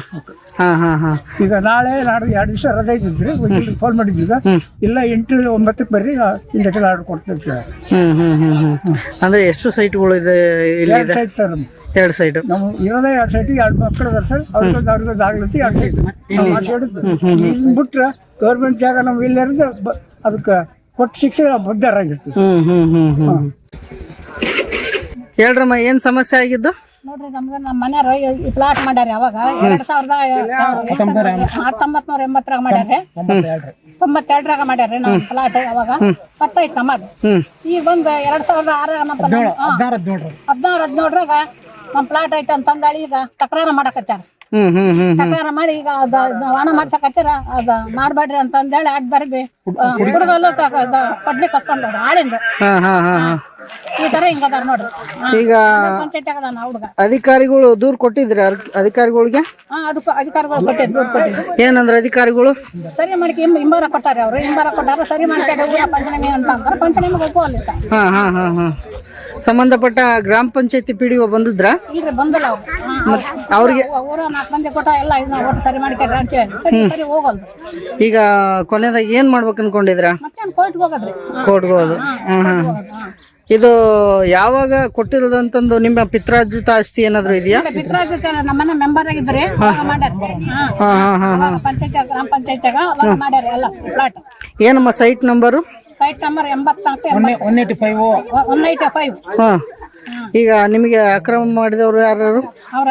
Speaker 2: ಹಾ ಹಾ ಹಾ.
Speaker 7: ಈಗ ನಾಳೆ ನಾಡ್ದು ಎರಡು ದಿವಸ ರಜೆ ಇದ್ದಿದ್ರಿ ಫೋನ್ ಮಾಡಿದ್ವಿ ಈಗ. ಇಲ್ಲ ಎಂಟು ಒಂಬತ್ತಕ್ಕೆ ಬರ್ರಿ ಇಂಜೆಕ್ಷನ್ ಆರ್ಡರ್ ಕೊಡ್ತೀವಿ ಸರ್.
Speaker 2: ಹ್ಮ್ ಹ್ಮ್ ಹ್ಮ್ ಹ್ಮ್. ಅಂದ್ರೆ ಎಷ್ಟು ಸೈಟ್ಗಳು ಇದೆ ಇಲ್ಲಿ
Speaker 7: ಎರಡು ಸೈಟ್ ಸರ್ ನಮ್ದು.
Speaker 2: ಎರಡು ಸೈಟ್
Speaker 7: ನಾವು ಇರೋದೇ ಎರಡು ಸೈಟ್ ಎರಡು ಮಕ್ಕಳು ಅದಾರ ಸರ್ ಅವ್ರಿಗೊಂದು ಅವ್ರಿಗೊಂದು ಆಗ್ಲತ್ತಿ ಎರಡು ಸೈಟ್ ಇದನ್ನ ಬಿಟ್ರೆ ಗೌರ್ಮೆಂಟ್ ಜಾಗ ನಾವು ಇಲ್ಲಿ ಇರೋದು ಬ- ಅದಕ್ಕೆ ಕೊಟ್ಟು ಶಿಕ್ಷೆ ಬದ್ಧರಾಗಿರ್ತೀವಿ.
Speaker 2: ಹ್ಮ್ ಹ್ಮ್ ಹ್ಮ್ ಹ್ಮ್ ಹೇಳ್ರಮ್ಮ ಏನ್ ಸಮಸ್ಯೆ ಆಗಿದ್ದು?
Speaker 8: ನೋಡ್ರಿ ನಮ್ದು ನಮ್ಮ ಮನೆಯವ್ರು ಈ- ಈ ಪ್ಲಾಟ್ ಮಾಡ್ಯಾರ ಅವಾಗ. ಎರಡ್ ಸಾವಿರದ ಹತ್ತೊಂಬತ್ ನೂರ ಎಂಬತ್ತರಾಗ ಮಾಡ್ಯಾರ.
Speaker 5: ತೊಂಬತ್ತೆರಡು
Speaker 8: ತೊಂಬತ್ತೆರಡರಾಗ ಮಾಡ್ಯಾರ ನಮ್ಮ ಪ್ಲಾಟ್ ಅವಾಗ. ಪತ್ತೈತ್ ನಮ್ಮದು. ಈಗ ಬಂದ್ ಎರಡ್ ಸಾವಿರದ ಆರ ನಮ್ಮ
Speaker 5: ಹದಿನಾರು
Speaker 8: ಹದಿನೇಳರಾಗ ನಮ್ಮ ಪ್ಲಾಟ್ ಐತೆ ಅಂತಂದೇಳಿ ಈಗ ತಕರಾರ ಮಾಡಕತ್ತಾರ.
Speaker 9: ಹ್ಮ್ ಹ್ಮ್ ಹ್ಮ್
Speaker 8: ತಕರಾರು ಮಾಡಿ ಈಗ ಅದ ವಾಣ ಮಾಡ್ಸಕತ್ತೀರ? ಅದ ಮಾಡ್ಬೇಡ್ರಿ ಅಂತಂದೇಳಿ ಆಡ್ ಬರದಿ ಹುಡುಗಲು ಪಡ್ಲಿ ಕಸ್ಕೊಂಡ್ ಆಳಿಂದ.
Speaker 9: ಹಾ ಹಾ ಹಾ ಹಾ.
Speaker 8: ಈ ತರ ಹಿಂಗ ಅದಾರ ನೋಡ್ರಿ.
Speaker 9: ಈಗ
Speaker 8: ಪಂಚಾಯತ್ ಆಗದಾನ ಹುಡುಗ.
Speaker 9: ಅಧಿಕಾರಿಗಳು ದೂರ್ ಕೊಟ್ಟಿದ್ರಿ ಅಧಿಕಾರಿಗಳಿಗೆ?
Speaker 8: ಹಾ ಅದಕ್ಕೂ ಅಧಿಕಾರಿಗಳು ಕೊಟ್ಟಿದ್ದು ದುಡ್ಡು ಕೊಟ್ಟಿದ್ದು
Speaker 9: ಏನಂದ್ರ ಅಧಿಕಾರಿಗಳು?
Speaker 8: ಸರಿ ಮಾಡಿ ಹಿಂಬಾರ ಕೊಟ್ಟಾರ ಅವ್ರು ಹಿಂಬಾರ ಕೊಟ್ಟಾರ ಸರಿ ಮಾಡ್ಕೊಂಡು ಹೋಗಿ ಪಂಚನಮಿ ಅಂತ ಅಂತಾರೆ. ಪಂಚನಮಿಗೆ ಅಲ್ಲಿ
Speaker 9: ಹಾ ಹಾ ಹಾ ಹಾ. ಸಂಬಂಧಪಟ್ಟ ಗ್ರಾಮ ಪಂಚಾಯತಿ ಪಿ ಡಿ ಒ ಬಂದಿದ್ರ?
Speaker 8: ಇಲ್ರಿ ಬಂದಿಲ್ಲ ಅವ್ರು. ಹಾ,
Speaker 9: ಅವ್ರಿಗೆ
Speaker 8: ಅವ್ರು ನಾಲ್ಕು ಮಂದಿ ಕೊಟ್ಟ ಎಲ್ಲ ಇದನ್ನ ಒಟ್ಟು ಸರಿ ಮಾಡ್ಕೊಂಡ್ರಿ ಅಂತ ಹೇಳಿ. ಸರಿ ಸರಿ ಹೋಗಲ್ದು
Speaker 9: ಈಗ ಕೊನೆದಾಗ ಏನ್ ಮಾಡ್ಬೇಕು ಅನ್ಕೊಂಡಿದ್ರ
Speaker 8: ಮತ್ತೇನು ಕೋರ್ಟ್ಗೆ ಹೋಗೋದ್ರಿ.
Speaker 9: ಹ್ಮ್ ಹ್ಮ್ ಇದು ಯಾವಾಗ ಕೊಟ್ಟಿರೋದಂತಂದು ನಿಮ್ಮ ಪಿತ್ರಾರ್ಜಿತ ಆಸ್ತಿ ಏನಾದ್ರು ಇದೆಯಾ?
Speaker 8: ನಮ್ಮನ್ನ ಮೆಂಬರ್ ಆಗಿದ್ರಿ. ಅವಾಗ ಮಾಡ್ಯಾರ
Speaker 9: ಹಾ. ಹಾ ಹಾ
Speaker 8: ಪಂಚಾಯತ್ ಗ್ರಾಮ ಪಂಚಾಯತ್ಯಾಗ ಅವಾಗ ಮಾಡ್ಯಾರ ಎಲ್ಲ ಪ್ಲಾಟ್
Speaker 9: ಏನಮ್ಮ ಸೈಟ್ ನಂಬರು
Speaker 8: ಸೈಟ್ ನಂಬರ್ ಎಂಬತ್ನಾಲ್ಕು
Speaker 5: one eighty five.
Speaker 8: One eighty five.
Speaker 9: ಹಾ. ಈಗ ನಿಮಗೆ ಅಕ್ರಮ ಮಾಡಿದವರು ಯಾರು
Speaker 8: ಅವರ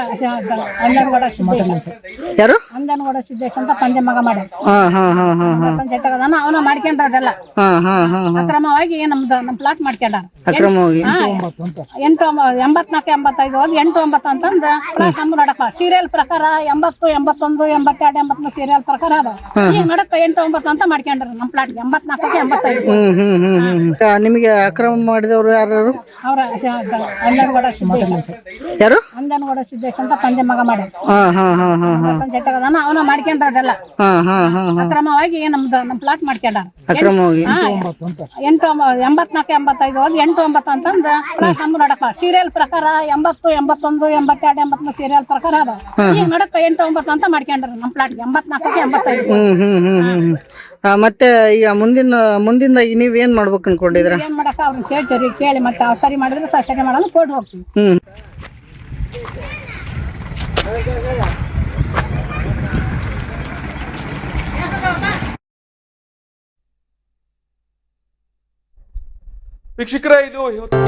Speaker 8: ಅಂದನಗೌಡ ಸಿದ್ದೇಶ್
Speaker 9: ಯಾರು?
Speaker 8: ಅಂದನಗೌಡ ಸಿದ್ದೇಶ್ ಅಂತ ಪಂಜೆ ಮಗ ಮಾಡ್ಯಾರ.
Speaker 9: ಹಾ ಹಾ ಹಾ ಹಾ ಹಾ.
Speaker 8: ಪಂಚಾಯತ್ ಆಗದಾನ ಅವನ ಮಾಡ್ಕೊಂಡ್ರದೆಲ್ಲ.
Speaker 9: ಹಾ ಹಾ ಹಾ ಹಾ.
Speaker 8: ಅಕ್ರಮವಾಗಿ ನಮ್ದು ನಮ್ ಪ್ಲಾಟ್ ಮಾಡ್ಕೊಂಡಾರ.
Speaker 9: ಅಕ್ರಮವಾಗಿ?
Speaker 8: ಎಂಟು ಎಂಬತ್ನಾಲ್ಕು ಎಂಬತ್ತೈದು ಹೋದ್ ಎಂಟು ಒಂಬತ್ತು ಅಂತಂದ್ರ ಪ್ಲಾಟ್ ನಮ್ದು ನಡಕ. ಸೀರಿಯಲ್ ಪ್ರಕಾರ ಎಂಬತ್ತು ಎಂಬತ್ತೊಂದು ಎಂಬತ್ತೆರಡು ಎಂಬತ್ಮೂರು ಸೀರಿಯಲ್ ಪ್ರಕಾರ ಅದ ಈಗ ನಡಕ ಎಂಟು ಒಂಬತ್ತು ಅಂತ ಮಾಡ್ಕೊಂಡ್ರ ನಮ್ ಪ್ಲಾಟ್ ಎಂಬತ್ನಾಲ್ಕು ಎಂಬತ್ತೈದು.
Speaker 9: ಹ್ಮ್ ಹ್ಮ್ ಹ್ಮ್ ಹ್ಮ್ ಈಗ ನಿಮಗೆ ಅಕ್ರಮ ಮಾಡಿದವರು ಯಾರು
Speaker 8: ಅವರ ಅಂದನಗೌಡ ಸಿದ್ದೇಶ್
Speaker 9: ಯಾರು?
Speaker 8: ಅಂದನಗೌಡ ಸಿದ್ದೇಶ್ ಅಂತ ತಂದೆ ಮಗ ಮಾಡ್ಯಾರ
Speaker 9: ಹಾ ಹಾ ಹಾ ಹಾ ಹಾ.
Speaker 8: ಅವನ ಮಾಡ್ಕೊಂಡ್ರದೆಲ್ಲ.
Speaker 9: ಹಾ ಹಾ ಹಾ ಹಾ.
Speaker 8: ಅಕ್ರಮವಾಗಿ ನಮ್ದು ನಮ್ ಪ್ಲಾಟ್ ಮಾಡ್ಕೊಂಡಾರ.
Speaker 9: ಅಕ್ರಮವಾಗಿ.
Speaker 8: ಎಂಟು ಎಂಬತ್ನಾಲ್ಕು ಎಂಬತ್ತೈದು ಹೋದ್ ಎಂಟು ಒಂಬತ್ತು ಅಂತಂದ್ರ ಪ್ಲಾಟ್ ನಮ್ದು ನಡಕ ಸೀರಿಯಲ್ ಪ್ರಕಾರ ಎಂಬತ್ತು ಎಂಬತ್ತೊಂದು ಎಂಬತ್ತೆರಡು ಎಂಬತ್ಮೂರು ಸೀರಿಯಲ್ ಪ್ರಕಾರ ಅದ ಈಗ ನಡಕ ಎಂಟು ಒಂಬತ್ತು ಅಂತ ಮಾಡ್ಕೊಂಡ್ರ ನಮ್ ಪ್ಲಾಟ್ ಎಂಬತ್ನಾಕ ಎಂಬತ್ತೈದು.
Speaker 9: ಹ್ಮ್ ಹ್ಮ್ ಹ್ಮ್. ಮತ್ತೆ ಈಗ ಮುಂದಿನ ಮುಂದಿಂದ ಏನ್ ಮಾಡ್ಬೇಕು ಅನ್ಕೊಂಡಿದ್ರ
Speaker 8: ಏನ್ ಮಾಡಕ ಅವ್ರನ್ನ ಕೇಳ್ತೀರಿ ಕೇಳಿ ಮತ್ತೆ ಅವ್ರು ಸರಿ ಮಾಡಿದ್ರೆ ಸ- ಸರಿ ಮಾಡಲ್ಲ ಕೊಟ್ಟು ಹೋಗ್ತೀವಿ.
Speaker 9: ಹ್ಮ್.
Speaker 1: ವೀಕ್ಷಕರೇ ಇದು ಇವತ್ತು